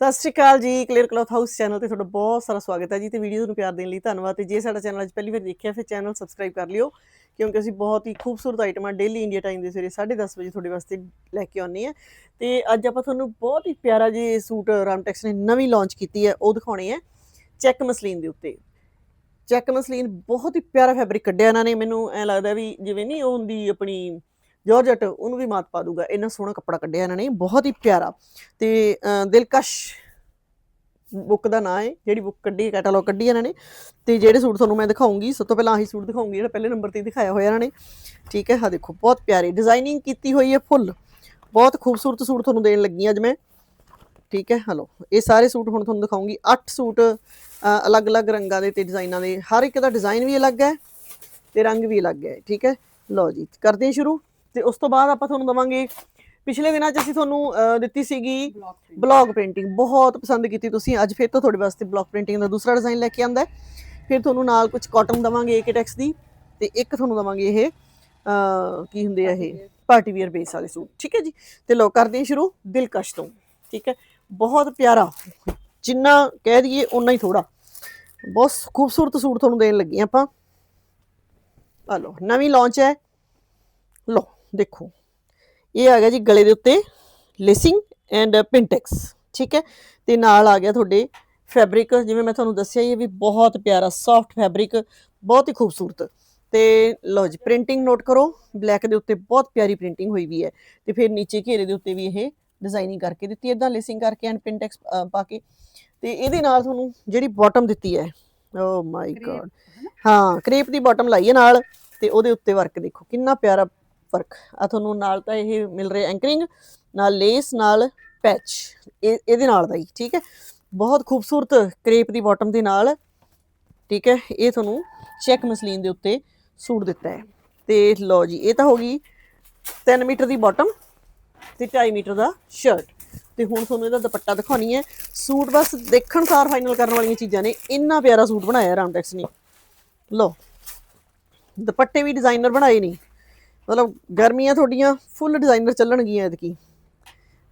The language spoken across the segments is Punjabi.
ਸਤਿ ਸ਼੍ਰੀ ਅਕਾਲ ਜੀ ਕਲੀਅਰ ਕਲੋਥ ਹਾਊਸ ਚੈਨਲ ਤੇ ਤੁਹਾਡਾ ਬਹੁਤ ਸਾਰਾ ਸਵਾਗਤ ਹੈ ਜੀ ਤੇ ਵੀਡੀਓ ਨੂੰ ਪਿਆਰ ਦੇਣ ਲਈ ਧੰਨਵਾਦ ਤੇ ਜੇ ਸਾਡਾ ਚੈਨਲ ਅੱਜ ਪਹਿਲੀ ਵਾਰ ਦੇਖਿਆ ਫਿਰ ਚੈਨਲ ਸਬਸਕ੍ਰਾਈਬ ਕਰ ਲਿਓ ਕਿਉਂਕਿ ਅਸੀਂ ਬਹੁਤ ਹੀ ਖੂਬਸੂਰਤ ਆਈਟਮਾਂ ਡੇਲੀ ਇੰਡੀਆ ਟਾਈਮ ਦੇ ਸਵੇਰੇ 10:30 ਵਜੇ ਤੁਹਾਡੇ ਵਾਸਤੇ ਲੈ ਕੇ ਆਉਂਦੇ ਆ ਤੇ ਅੱਜ ਆਪਾਂ ਤੁਹਾਨੂੰ ਬਹੁਤ ਹੀ ਪਿਆਰਾ ਜੀ ਸੂਟ ਰਾਮਟੈਕਸ ਨੇ ਨਵੀਂ ਲਾਂਚ ਕੀਤੀ ਹੈ, ਉਹ ਦਿਖਾਉਣੇ ਹੈ ਚੈੱਕ ਮਸਲੀਨ ਦੇ ਉੱਤੇ। ਚੈੱਕ ਮਸਲੀਨ ਬਹੁਤ ਹੀ ਪਿਆਰਾ ਫੈਬਰਿਕ ਕੱਢਿਆ ਇਹਨਾਂ ਨੇ, ਮੈਨੂੰ ਐ ਲੱਗਦਾ ਵੀ ਜਿਵੇਂ ਨਹੀਂ ਉਹ ਹੁੰਦੀ ਆਪਣੀ ਜਾਰਜਟ, ਉਹਨੂੰ ਵੀ ਮਾਤ ਪਾ ਦੂਗਾ। ਇੰਨਾ ਸੋਹਣਾ ਕੱਪੜਾ ਕੱਢਿਆ ਇਹਨਾਂ ਨੇ, ਬਹੁਤ ਹੀ ਪਿਆਰਾ। ਤੇ ਦਿਲਕਸ਼ ਬੁੱਕ ਦਾ ਨਾਂ ਹੈ ਜਿਹੜੀ ਬੁੱਕ ਕੱਢੀ ਕੈਟਾਲੌਗ ਕੱਢੀ ਇਹਨਾਂ ਨੇ। ਤੇ ਜਿਹੜੇ ਸੂਟ ਤੁਹਾਨੂੰ ਮੈਂ ਦਿਖਾਉਂਗੀ, ਸਭ ਤੋਂ ਪਹਿਲਾਂ ਆਹੀ ਸੂਟ ਦਿਖਾਉਂਗੀ, ਜਿਹੜਾ ਪਹਿਲੇ ਨੰਬਰ ਤੇ ਦਿਖਾਇਆ ਹੋਇਆ ਇਹਨਾਂ ਨੇ। ਠੀਕ ਹੈ ਹਾਂ ਦੇਖੋ, ਬਹੁਤ ਪਿਆਰੀ। ਡਿਜ਼ਾਈਨਿੰਗ ਕੀਤੀ ਹੋਈ ਹੈ ਫੁੱਲ ਬਹੁਤ ਖੂਬਸੂਰਤ ਸੂਟ ਤੁਹਾਨੂੰ ਦੇਣ ਲੱਗੀ ਅੱਜ ਮੈਂ। ਠੀਕ ਹੈ, ਹਲੋ, ਇਹ ਸਾਰੇ ਸੂਟ ਹੁਣ ਤੁਹਾਨੂੰ ਦਿਖਾਉਂਗੀ। 8 ਸੂਟ ਅਲੱਗ-ਅਲੱਗ ਰੰਗਾਂ ਦੇ ਤੇ ਡਿਜ਼ਾਈਨਾਂ ਦੇ। ਹਰ ਇੱਕ ਦਾ ਡਿਜ਼ਾਈਨ ਵੀ ਅਲੱਗ ਹੈ ਤੇ ਰੰਗ ਵੀ ਅਲੱਗ ਹੈ। ਠੀਕ ਹੈ, ਲਓ ਜੀ, ਕਰਦੇ ਹਾਂ ਸ਼ੁਰੂ। ਤੇ ਉਸ ਤੋਂ ਬਾਅਦ ਆਪਾਂ ਤੁਹਾਨੂੰ ਦਵਾਂਗੇ ਪਿਛਲੇ ਦਿਨਾਂ 'ਚ ਅਸੀਂ ਤੁਹਾਨੂੰ ਦਿੱਤੀ ਸੀਗੀ ਬਲੌਗ ਪ੍ਰਿੰਟਿੰਗ ਬਹੁਤ ਪਸੰਦ ਕੀਤੀ ਤੁਸੀਂ। ਅੱਜ ਫਿਰ ਤੋਂ ਤੁਹਾਡੇ ਵਾਸਤੇ ਬਲੌਗ ਪ੍ਰਿੰਟਿੰਗ ਦਾ ਦੂਸਰਾ ਡਿਜ਼ਾਈਨ ਲੈ ਕੇ ਆਂਦਾ ਫਿਰ ਤੁਹਾਨੂੰ ਨਾਲ ਕੁਝ ਕਾਟਨ ਦਵਾਂਗੇ ਏਕਟੈਕਸ ਦੀ। ਤੇ ਇੱਕ ਤੁਹਾਨੂੰ ਦਵਾਂਗੇ ਇਹ ਕੀ ਹੁੰਦੇ ਆ ਇਹ? ਪਾਰਟੀ ਵੇਅਰ ਬੇਸ ਵਾਲੇ ਸੂਟ। ਠੀਕ ਹੈ ਜੀ? ਤੇ ਲੋ ਕਰਦੇ ਹਾਂ ਸ਼ੁਰੂ ਦਿਲਕਸ਼ ਤੋਂ। ਠੀਕ ਹੈ? ਬਹੁਤ ਪਿਆਰਾ। ਜਿੰਨਾ ਕਹਿ ਦਈਏ ਉਨਾ ਹੀ ਥੋੜਾ ਬਹੁਤ ਖੂਬਸੂਰਤ ਸੂਟ ਤੁਹਾਨੂੰ ਦੇਣ ਲੱਗੇ ਆਪਾਂ। ਆ ਲੋ ਨਵੀਂ ਲਾਂਚ ਹੈ। ਲੋ ਦੇਖੋ। ਇਹ ਆ ਗਿਆ ਜੀ ਗਲੇ ਦੇ ਉੱਤੇ ਲੇਸਿੰਗ ਐਂਡ ਪਿੰਟੈਕਸ ਠੀਕ ਹੈ? ਤੇ ਨਾਲ ਆ ਗਿਆ ਤੁਹਾਡੇ ਫੈਬਰਿਕ ਜਿਵੇਂ ਮੈਂ ਤੁਹਾਨੂੰ ਦੱਸਿਆ ਇਹ ਵੀ ਬਹੁਤ ਪਿਆਰਾ ਸੌਫਟ ਫੈਬਰਿਕ ਬਹੁਤ ਹੀ ਖੂਬਸੂਰਤ। ਤੇ ਲਓ ਜੀ ਪ੍ਰਿੰਟਿੰਗ ਨੋਟ ਕਰੋ ਬਲੈਕ ਦੇ ਉੱਤੇ ਬਹੁਤ ਪਿਆਰੀ ਪ੍ਰਿੰਟਿੰਗ ਹੋਈ ਵੀ ਹੈ। ਤੇ ਫਿਰ ਨੀਚੇ ਘੇਰੇ ਦੇ ਉੱਤੇ ਵੀ ਇਹ ਡਿਜ਼ਾਈਨਿੰਗ ਕਰਕੇ ਦਿੱਤੀ ਇਦਾਂ ਲੇਸਿੰਗ ਕਰਕੇ ਐਂਡ ਪਿੰਟੈਕਸ ਪਾ ਕੇ। ਤੇ ਇਹਦੇ ਨਾਲ ਤੁਹਾਨੂੰ ਜਿਹੜੀ ਬਾਟਮ ਦਿੱਤੀ ਹੈ ਓ ਮਾਈ ਗॉड ਹਾਂ ਕ੍ਰੇਪ ਦੀ ਬਾਟਮ ਲਾਈ ਹੈ ਨਾਲ ਤੇ ਉਹਦੇ ਉੱਤੇ ਵਰਕ ਦੇਖੋ ਕਿੰਨਾ ਪਿਆਰਾ ਵਰਕ ਆ ਤੁਹਾਨੂੰ ਨਾਲ ਤਾਂ ਇਹ ਮਿਲ ਰਿਹਾ ਐਂਕਰਿੰਗ ਨਾਲ ਲੇਸ ਨਾਲ ਪੈਚ ਇਹ, ਇਹਦੇ ਨਾਲ ਦਾ ਹੀ, ਠੀਕ ਹੈ? ਬਹੁਤ ਖੂਬਸੂਰਤ ਕ੍ਰੇਪ ਦੀ ਬਾਟਮ ਦੇ ਨਾਲ, ਠੀਕ ਹੈ? ਇਹ ਤੁਹਾਨੂੰ ਚੈੱਕ ਮਸਲੀਨ ਦੇ ਉੱਤੇ ਸੂਟ ਦਿੱਤਾ ਹੈ। ਤੇ ਲਓ ਜੀ, ਇਹ ਤਾਂ ਹੋ ਗਈ 3 ਮੀਟਰ ਦੀ ਬਾਟਮ ਤੇ 2.5 ਮੀਟਰ ਦਾ ਸ਼ਰਟ ਤੇ ਹੁਣ ਤੁਹਾਨੂੰ ਇਹਦਾ ਦੁਪੱਟਾ ਦਿਖਾਉਣੀ ਹੈ। ਸੂਟ ਬਸ ਦੇਖਣ ਸਾਰ ਫਾਈਨਲ ਕਰਨ ਵਾਲੀਆਂ ਚੀਜ਼ਾਂ ਨੇ। ਇੰਨਾ ਪਿਆਰਾ ਸੂਟ ਬਣਾਇਆ ਰਾਮਟੈਕਸ ਨੇ। ਲਓ, ਦੁਪੱਟੇ ਵੀ ਡਿਜ਼ਾਈਨਰ ਬਣਾਏ ਨਹੀਂ ਮਤਲਬ ਗਰਮੀਆਂ ਤੁਹਾਡੀਆਂ ਫੁੱਲ ਡਿਜ਼ਾਈਨਰ ਚੱਲਣਗੀਆਂ ਐਤਕੀ।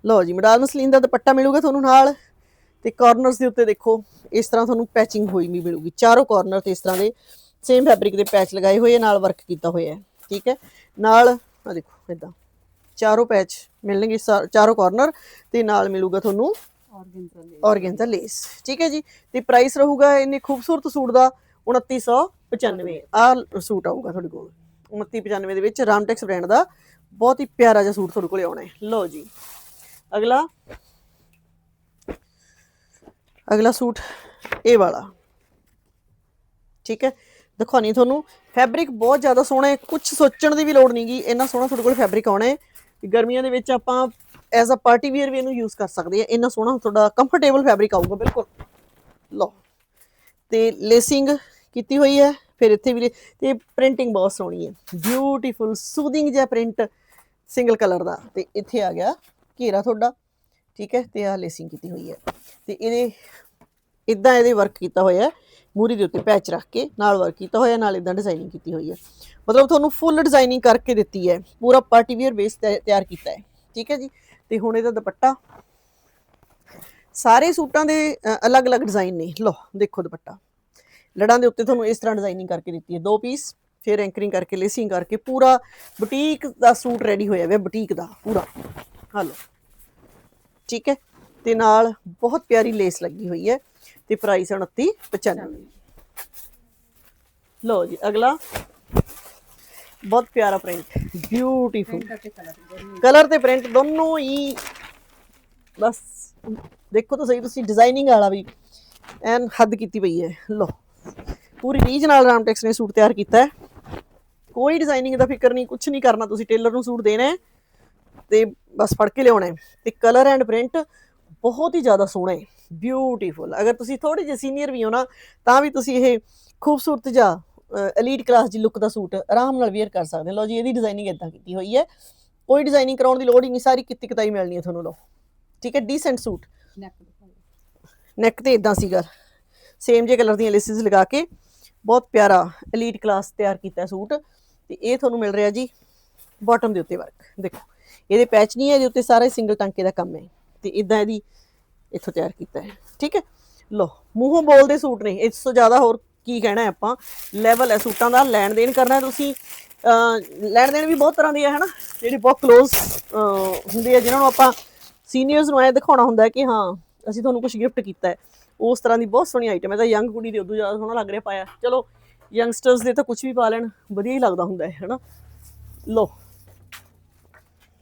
ਲਓ ਜੀ ਮਡਾਲ ਮਸਲੀਨ ਦਾ ਦੁਪੱਟਾ ਮਿਲੂਗਾ ਤੁਹਾਨੂੰ ਨਾਲ ਤੇ ਕਾਰਨਰਸ ਦੇ ਉੱਤੇ ਦੇਖੋ ਇਸ ਤਰ੍ਹਾਂ ਤੁਹਾਨੂੰ ਪੈਚਿੰਗ ਹੋਈ ਵੀ ਮਿਲੂਗੀ। ਚਾਰੋਂ ਕਾਰਨਰ ਤੇ ਇਸ ਤਰ੍ਹਾਂ ਦੇ ਸੇਮ ਫੈਬਰਿਕ ਦੇ ਪੈਚ ਲਗਾਏ ਹੋਏ ਆ, ਨਾਲ ਵਰਕ ਕੀਤਾ ਹੋਇਆ ਹੈ। ਠੀਕ ਹੈ? ਨਾਲ ਆ ਦੇਖੋ ਇਦਾਂ। ਚਾਰੋਂ ਪੈਚ ਮਿਲਣਗੇ ਚਾਰੋਂ ਕਾਰਨਰ ਤੇ ਨਾਲ ਮਿਲੂਗਾ ਤੁਹਾਨੂੰ ਔਰਗੈਂਜ਼ਾ ਲੇਸ ਠੀਕ ਹੈ ਜੀ? ਤੇ ਪ੍ਰਾਈਸ ਰਹੂਗਾ ਇੰਨੇ ਖੂਬਸੂਰਤ ਸੂਟ ਦਾ 2995 ਆ ਸੂਟ ਆਊਗਾ ਤੁਹਾਡੇ ਕੋਲ। 2995 ਦੇ ਵਿੱਚ ਰਾਮਟੈਕਸ ਬ੍ਰਾਂਡ ਦਾ ਬਹੁਤ ਹੀ ਪਿਆਰਾ ਜਿਹਾ ਸੂਟ ਤੁਹਾਡੇ ਕੋਲੇ ਆਉਣਾ ਹੈ। ਲਓ ਜੀ। ਅਗਲਾ। ਅਗਲਾ ਸੂਟ ਇਹ ਵਾਲਾ। ਠੀਕ ਹੈ। ਦਿਖਾਉਣੀ ਤੁਹਾਨੂੰ। ਫੈਬਰਿਕ ਬਹੁਤ ਜ਼ਿਆਦਾ ਸੋਹਣਾ ਹੈ। ਕੁਝ ਸੋਚਣ ਦੀ ਵੀ ਲੋੜ ਨਹੀਂਗੀ ਇੰਨਾ ਸੋਹਣਾ ਤੁਹਾਡੇ ਕੋਲ ਫੈਬਰਿਕ ਆਉਣਾ ਹੈ ਗਰਮੀਆਂ ਦੇ ਵਿੱਚ ਆਪਾਂ ਐਜ਼ ਅ ਪਾਰਟੀ ਵੇਅਰ ਵੀ ਇਹਨੂੰ ਯੂਜ਼ ਕਰ ਸਕਦੇ ਆ ਇੰਨਾ ਸੋਹਣਾ ਤੁਹਾਡਾ ਕੰਫਰਟੇਬਲ ਫੈਬਰਿਕ ਆਊਗਾ। ਬਿਲਕੁਲ। ਲਓ। ਤੇ ਲੇਸਿੰਗ ਕੀਤੀ ਹੋਈ ਹੈ, ਫਿਰ ਇੱਥੇ ਵੀ ਲੇ- ਤੇ ਪ੍ਰਿੰਟਿੰਗ ਬਹੁਤ ਸੋਹਣੀ ਹੈ। ਬਿਊਟੀਫੁਲ ਸੂਦਿੰਗ ਜਿਹਾ ਪ੍ਰਿੰਟ ਸਿੰਗਲ ਕਲਰ ਦਾ। ਤੇ ਇੱਥੇ ਆ ਗਿਆ ਘੇਰਾ ਤੁਹਾਡਾ, ਠੀਕ ਹੈ, ਤੇ ਆ ਲੇਸਿੰਗ ਕੀਤੀ ਹੋਈ ਹੈ। ਤੇ ਇਹਦੇ ਇਦਾਂ ਇਹਦੇ ਵਰਕ ਕੀਤਾ ਹੋਇਆ ਹੈ, ਮੂਰੀ ਦੇ ਉੱਤੇ ਪੈਚ ਰੱਖ ਕੇ ਨਾਲ ਵਰਕ ਕੀਤਾ ਹੋਇਆ, ਨਾਲ ਇਦਾਂ ਡਿਜ਼ਾਈਨਿੰਗ ਕੀਤੀ ਹੋਈ ਹੈ। ਮਤਲਬ ਤੁਹਾਨੂੰ ਫੁੱਲ ਡਿਜ਼ਾਈਨਿੰਗ ਕਰਕੇ ਦਿੱਤੀ ਹੈ, ਪੂਰਾ ਪਾਰਟੀ ਵੇਅਰ ਬੇਸ ਤਿਆਰ ਕੀਤਾ ਹੈ, ਠੀਕ ਹੈ ਜੀ। ਤੇ ਹੁਣ ਇਹਦਾ ਦੁਪੱਟਾ। ਸਾਰੇ ਸੂਟਾਂ ਦੇ ਅਲੱਗ-ਅਲੱਗ ਡਿਜ਼ਾਈਨ ਨੇ। ਲਓ, ਦੇਖੋ ਦੁਪੱਟਾ। ਲੜਾਂ ਦੇ ਉੱਤੇ ਤੁਹਾਨੂੰ ਇਸ ਤਰ੍ਹਾਂ ਡਿਜ਼ਾਈਨਿੰਗ ਕਰਕੇ ਦਿੱਤੀ ਹੈ। ਦੋ ਪੀਸ ਫਿਰ ਐਂਕਰਿੰਗ ਕਰਕੇ ਲੇਸਿੰਗ ਕਰਕੇ, ਪੂਰਾ ਬੁਟੀਕ ਦਾ ਸੂਟ ਰੈਡੀ ਹੋਇਆ ਹੋਇਆ, ਬੁਟੀਕ ਦਾ ਪੂਰਾ। ਹਾਲੋ ਠੀਕ ਹੈ? ਤੇ ਨਾਲ ਬਹੁਤ ਪਿਆਰੀ ਲੇਸ ਲੱਗੀ ਹੋਈ ਹੈ ਤੇ ਪ੍ਰਾਈਸ 2995 ਲਓ ਜੀ, ਅਗਲਾ। ਬਹੁਤ ਪਿਆਰਾ ਪ੍ਰਿੰਟ ਬਿਊਟੀਫੁਲ ਕਲਰ ਤੇ ਪ੍ਰਿੰਟ ਦੋਨੋਂ ਹੀ, ਬਸ ਦੇਖੋ ਤਾਂ ਸਹੀ, ਤੁਸੀਂ ਡਿਜ਼ਾਈਨਿੰਗ ਵਾਲਾ ਵੀ ਐਨ ਹੱਦ ਕੀਤੀ ਪਈ ਹੈ। ਲਓ। ਪੂਰੀ ਰੀਜ ਨਾਲ ਰਾਮਟੈਕਸ ਨੇ ਸੂਟ ਤਿਆਰ ਕੀਤਾ ਹੈ। ਕੋਈ ਡਿਜ਼ਾਈਨਿੰਗ ਦਾ ਫਿਕਰ ਨਹੀਂ ਕੁਝ ਨਹੀਂ ਕਰਨਾ ਤੁਸੀਂ ਟੇਲਰ ਨੂੰ ਸੂਟ ਦੇਣਾ ਤੇ ਬਸ ਫੜ ਕੇ ਲਿਆਉਣਾ ਤੇ ਕਲਰ ਐਂਡ ਪ੍ਰਿੰਟ ਬਹੁਤ ਹੀ ਜ਼ਿਆਦਾ ਸੋਹਣਾ ਹੈ ਬਿਊਟੀਫੁਲ ਅਗਰ ਤੁਸੀਂ ਥੋੜੇ ਜਿਹੇ ਸੀਨੀਅਰ ਵੀ ਹੋ ਨਾ ਤਾਂ ਵੀ ਤੁਸੀਂ ਇਹ ਖੂਬਸੂਰਤ ਜਿਹਾ ਐਲੀਟ ਕਲਾਸ ਦੀ ਲੁੱਕ ਦਾ ਸੂਟ ਆਰਾਮ ਨਾਲ ਵੇਅਰ ਕਰ ਸਕਦੇ ਹੋ। ਲਓ ਜੀ ਇਹਦੀ ਡਿਜ਼ਾਈਨਿੰਗ ਇਦਾਂ ਕੀਤੀ ਹੋਈ ਹੈ। ਕੋਈ ਡਿਜ਼ਾਈਨਿੰਗ ਕਰਾਉਣ ਦੀ ਲੋੜ ਹੀ ਨਹੀਂ ਸਾਰੀ ਕਿੱਤੀ ਕਿਤਾਈ ਮਿਲਣੀ ਹੈ ਤੁਹਾਨੂੰ ਲਓ। ਠੀਕ ਹੈ ਡੀਸੈਂਟ ਸੂਟ। ਨੈਕ ਤੇ ਇਦਾਂ ਸੀਗਾ। ਸੇਮ ਜੇ ਕਲਰ ਦੀਆਂ ਲੇਸਿਸ ਲਗਾ ਕੇ ਬਹੁਤ ਪਿਆਰਾ ਐਲੀਟ ਕਲਾਸ ਤਿਆਰ ਕੀਤਾ ਸੂਟ ਤੇ ਇਹ ਤੁਹਾਨੂੰ ਮਿਲ ਰਿਹਾ ਜੀ ਬਾਟਮ ਦੇ ਉੱਤੇ ਵਰਕ ਦੇਖੋ। ਇਹਦੇ ਪੈਚ ਨਹੀਂ ਹੈ, ਇਹਦੇ ਉੱਤੇ ਸਾਰਾ ਸਿੰਗਲ ਟਾਂਕੇ ਦਾ ਕੰਮ ਹੈ। ਤੇ ਇਦਾਂ ਇਹਦੀ ਇੱਥੋਂ ਤਿਆਰ ਕੀਤਾ ਹੈ, ਠੀਕ ਹੈ? ਲੋ ਮੂੰਹੋਂ ਬੋਲਦੇ ਸੂਟ ਨੇ, ਇਸ ਤੋਂ ਜ਼ਿਆਦਾ ਹੋਰ ਕੀ ਕਹਿਣਾ ਹੈ ਆਪਾਂ? ਲੈਵਲ ਹੈ ਸੂਟਾਂ ਦਾ, ਲੈਣ ਦੇਣ ਕਰਨਾ ਤੁਸੀਂ। ਲੈਣ ਦੇਣ ਵੀ ਬਹੁਤ ਤਰ੍ਹਾਂ ਦੀ ਹੈ ਹਨਾ? ਜਿਹੜੀ ਬਹੁਤ ক্লোਜ਼ ਹੁੰਦੀ ਹੈ ਜਿਨ੍ਹਾਂ ਨੂੰ ਆਪਾਂ ਸੀਨੀਅਰਸ ਨੂੰ ਐ ਦਿਖਾਉਣਾ ਹੁੰਦਾ ਕਿ ਹਾਂ, ਅਸੀਂ ਤੁਹਾਨੂੰ ਕੁਝ ਗਿਫਟ ਕੀਤਾ ਹੈ। ਉਸ ਤਰ੍ਹਾਂ ਦੀ ਬਹੁਤ ਸੋਹਣੀ ਆਈਟਮ ਹੈ। ਤਾਂ ਯੰਗ ਕੁੜੀ ਦੇ ਉਦੋਂ ਜ਼ਿਆਦਾ ਸੋਹਣਾ ਲੱਗ ਰਿਹਾ ਪਾਇਆ। ਚਲੋ ਯੰਗਸਟਰਸ ਦੇ ਤਾਂ ਕੁਝ ਵੀ ਪਾ ਲੈਣ ਵਧੀਆ ਹੀ ਲੱਗਦਾ ਹੁੰਦਾ ਹੈ ਹਨਾ? ਲੋ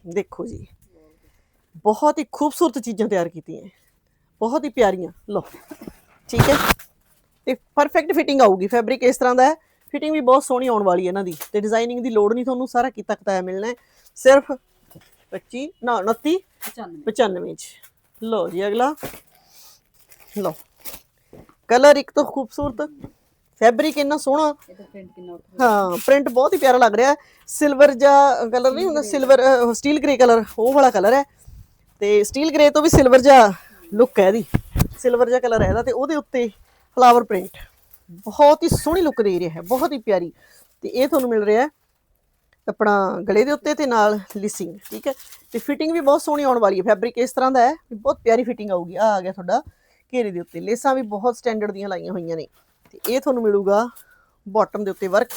ਦੇਖੋ ਜੀ। ਬਹੁਤ ਹੀ ਖੂਬਸੂਰਤ ਚੀਜ਼ਾਂ ਤਿਆਰ ਕੀਤੀਆਂ। ਬਹੁਤ ਹੀ ਪਿਆਰੀਆਂ। ਲੋ ਠੀਕ ਹੈ? ਤੇ ਪਰਫੈਕਟ ਫਿਟਿੰਗ ਆਊਗੀ। ਫੈਬਰਿਕ ਇਸ ਤਰ੍ਹਾਂ ਦਾ ਹੈ। ਫਿਟਿੰਗ ਵੀ ਬਹੁਤ ਸੋਹਣੀ ਆਉਣ ਵਾਲੀ ਹੈ ਇਹਨਾਂ ਦੀ। ਤੇ ਡਿਜ਼ਾਈਨਿੰਗ ਦੀ ਲੋੜ ਨਹੀਂ ਤੁਹਾਨੂੰ ਸਾਰਾ ਕੀਤਾ ਕਤਾਇਆ ਮਿਲਣਾ ਹੈ। ਸਿਰਫ 25 ਨਾ 29 95 95 ਚ ਲੋ ਜੀ ਅਗਲਾ। ਲੋ ਕਲਰ ਇੱਕ ਤੋਂ ਖੂਬਸੂਰਤ ਫੈਬਰਿਕ ਇੰਨਾ ਸੋਹਣਾ। ਹਾਂ ਪ੍ਰਿੰਟ ਬਹੁਤ ਹੀ ਪਿਆਰਾ ਲੱਗ ਰਿਹਾ। ਸਿਲਵਰ ਜਾਂ ਕਲਰ ਨਹੀਂ ਹੁੰਦਾ ਸਿਲਵਰ ਸਟੀਲ ਗ੍ਰੇ ਕਲਰ ਉਹ ਵਾਲਾ ਕਲਰ ਹੈ। ਤੇ ਸਟੀਲ ਗ੍ਰੇ ਤੋਂ ਵੀ ਸਿਲਵਰ ਜਾਂ ਲੁੱਕ ਹੈ ਇਹਦੀ। ਸਿਲਵਰ ਜਿਹਾ ਕਲਰ ਹੈ ਇਹਦਾ ਤੇ ਉਹਦੇ ਉੱਤੇ ਫਲਾਵਰ ਪ੍ਰਿੰਟ ਬਹੁਤ ਹੀ ਸੋਹਣੀ ਲੁੱਕ ਦੇ ਰਿਹਾ ਹੈ ਬਹੁਤ ਹੀ ਪਿਆਰੀ। ਤੇ ਇਹ ਤੁਹਾਨੂੰ ਮਿਲ ਰਿਹਾ ਹੈ ਆਪਣਾ ਗਲੇ ਦੇ ਉੱਤੇ ਤੇ ਨਾਲ ਲਿਸਿੰਗ ਠੀਕ ਹੈ। ਤੇ ਫਿਟਿੰਗ ਵੀ ਬਹੁਤ ਸੋਹਣੀ ਆਉਣ ਵਾਲੀ ਹੈ ਫੈਬਰਿਕ ਇਸ ਤਰ੍ਹਾਂ ਦਾ ਹੈ ਬਹੁਤ ਪਿਆਰੀ ਫਿਟਿੰਗ ਆਊਗੀ। ਆ ਆ ਗਿਆ ਤੁਹਾਡਾ। ਘੇਰੇ ਦੇ ਉੱਤੇ ਲੇਸਾਂ ਵੀ ਬਹੁਤ ਸਟੈਂਡਰਡ ਦੀਆਂ ਲਾਈਆਂ ਹੋਈਆਂ ਨੇ। ਤੇ ਇਹ ਤੁਹਾਨੂੰ ਮਿਲੂਗਾ ਬਾਟਮ ਦੇ ਉੱਤੇ ਵਰਕ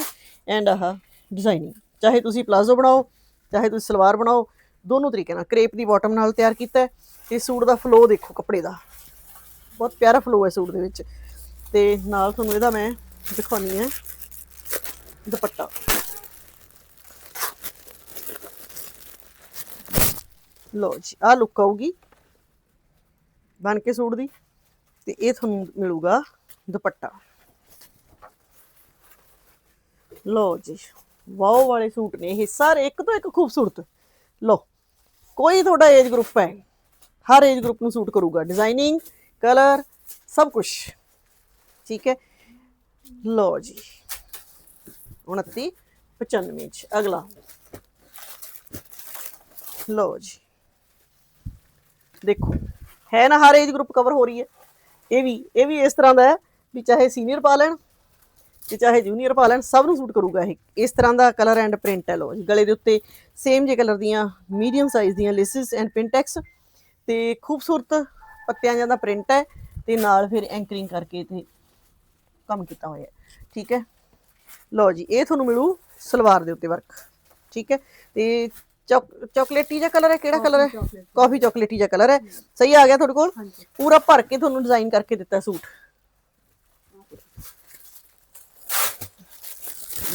ਐਂਡ ਆਹ ਡਿਜ਼ਾਈਨਿੰਗ ਚਾਹੇ ਤੁਸੀਂ ਪਲਾਜ਼ੋ ਬਣਾਓ, ਚਾਹੇ ਤੁਸੀਂ ਸਲਵਾਰ ਬਣਾਓ, ਦੋਨੋਂ ਤਰੀਕੇ ਨਾਲ ਕ੍ਰੇਪ ਦੀ ਬਾਟਮ ਨਾਲ ਤਿਆਰ ਕੀਤਾ ਹੈ ਤੇ ਸੂਟ ਦਾ ਫਲੋ ਦੇਖੋ ਕੱਪੜੇ ਦਾ। ਬਹੁਤ ਪਿਆਰਾ ਫਲੋ ਹੈ ਸੂਟ ਦੇ ਵਿੱਚ। ਤੇ ਨਾਲ ਤੁਹਾਨੂੰ ਇਹਦਾ ਮੈਂ ਦਿਖਾਉਣੀ ਹੈ ਦੁਪੱਟਾ। ਲੋ ਜੀ ਆ ਲੁੱਕ ਆਊਗੀ ਬਣ ਕੇ ਸੂਟ ਦੀ। ਤੇ ਇਹ ਤੁਹਾਨੂੰ ਮਿਲੂਗਾ ਦੁਪੱਟਾ। ਲੋ ਜੀ, ਵਾਓ ਵਾਲੇ ਸੂਟ ਨੇ ਇਹ ਸਾਰੇ ਇੱਕ ਤੋਂ ਇੱਕ ਖੂਬਸੂਰਤ। ਲੋ ਕੋਈ ਤੁਹਾਡਾ ਏਜ ਗਰੁੱਪ ਹੈ, ਹਰ ਏਜ ਗਰੁੱਪ ਨੂੰ ਸੂਟ ਕਰੂਗਾ ਡਿਜ਼ਾਈਨਿੰਗ ਕਲਰ ਸਭ ਕੁਝ ਠੀਕ ਹੈ? ਲੋ ਜੀ 29 95 ਚ ਅਗਲਾ। ਲੋ ਜੀ, ਦੇਖੋ, ਹੈ ਨਾ ਹਰ ਏਜ ਗਰੁੱਪ ਕਵਰ ਹੋ ਰਹੀ ਹੈ? ਇਹ ਵੀ ਇਹ ਵੀ ਇਸ ਤਰ੍ਹਾਂ ਦਾ ਹੈ ਵੀ ਚਾਹੇ ਸੀਨੀਅਰ ਪਾ ਲੈਣ ਤੇ ਚਾਹੇ ਜੂਨੀਅਰ ਪਾ ਲੈਣ, ਸਭ ਨੂੰ ਸੂਟ ਕਰੂਗਾ ਇਹ। ਇਸ ਤਰ੍ਹਾਂ ਦਾ ਕਲਰ ਐਂਡ ਪ੍ਰਿੰਟ ਹੈ ਲੋ ਜੀ, ਗਲੇ ਦੇ ਉੱਤੇ ਸੇਮ ਜੇ ਕਲਰ ਦੀਆਂ ਮੀਡੀਅਮ ਸਾਈਜ਼ ਦੀਆਂ ਲੇਸਿਸ ਐਂਡ ਪਿੰਟੈਕਸ ਤੇ ਖੂਬਸੂਰਤ ਪੱਤਿਆਂ ਜਾਂਦਾ ਪ੍ਰਿੰਟ ਹੈ ਤੇ ਨਾਲ ਫਿਰ ਐਂਕਰਿੰਗ ਕਰਕੇ ਤੇ ਕੰਮ ਕੀਤਾ ਹੋਇਆ ਠੀਕ ਹੈ? ਲਓ ਜੀ, ਇਹ ਤੁਹਾਨੂੰ ਮਿਲੂ ਸਲਵਾਰ ਦੇ ਉੱਤੇ ਵਰਕ ਠੀਕ ਹੈ? ਤੇ ਚੌਕਲੇਟੀ ਜਿਹਾ ਕਲਰ ਹੈ ਕਿਹੜਾ ਕਲਰ ਹੈ chocolate। ਕਾਫੀ ਚੌਕਲੇਟੀ ਜਿਹਾ ਕਲਰ ਹੈ ਸਹੀ ਆ ਗਿਆ ਤੁਹਾਡੇ ਕੋਲ ਹਾਂਜੀ ਪੂਰਾ ਭਰ ਕੇ ਤੁਹਾਨੂੰ ਡਿਜ਼ਾਈਨ ਕਰਕੇ ਦਿੱਤਾ ਸੂਟ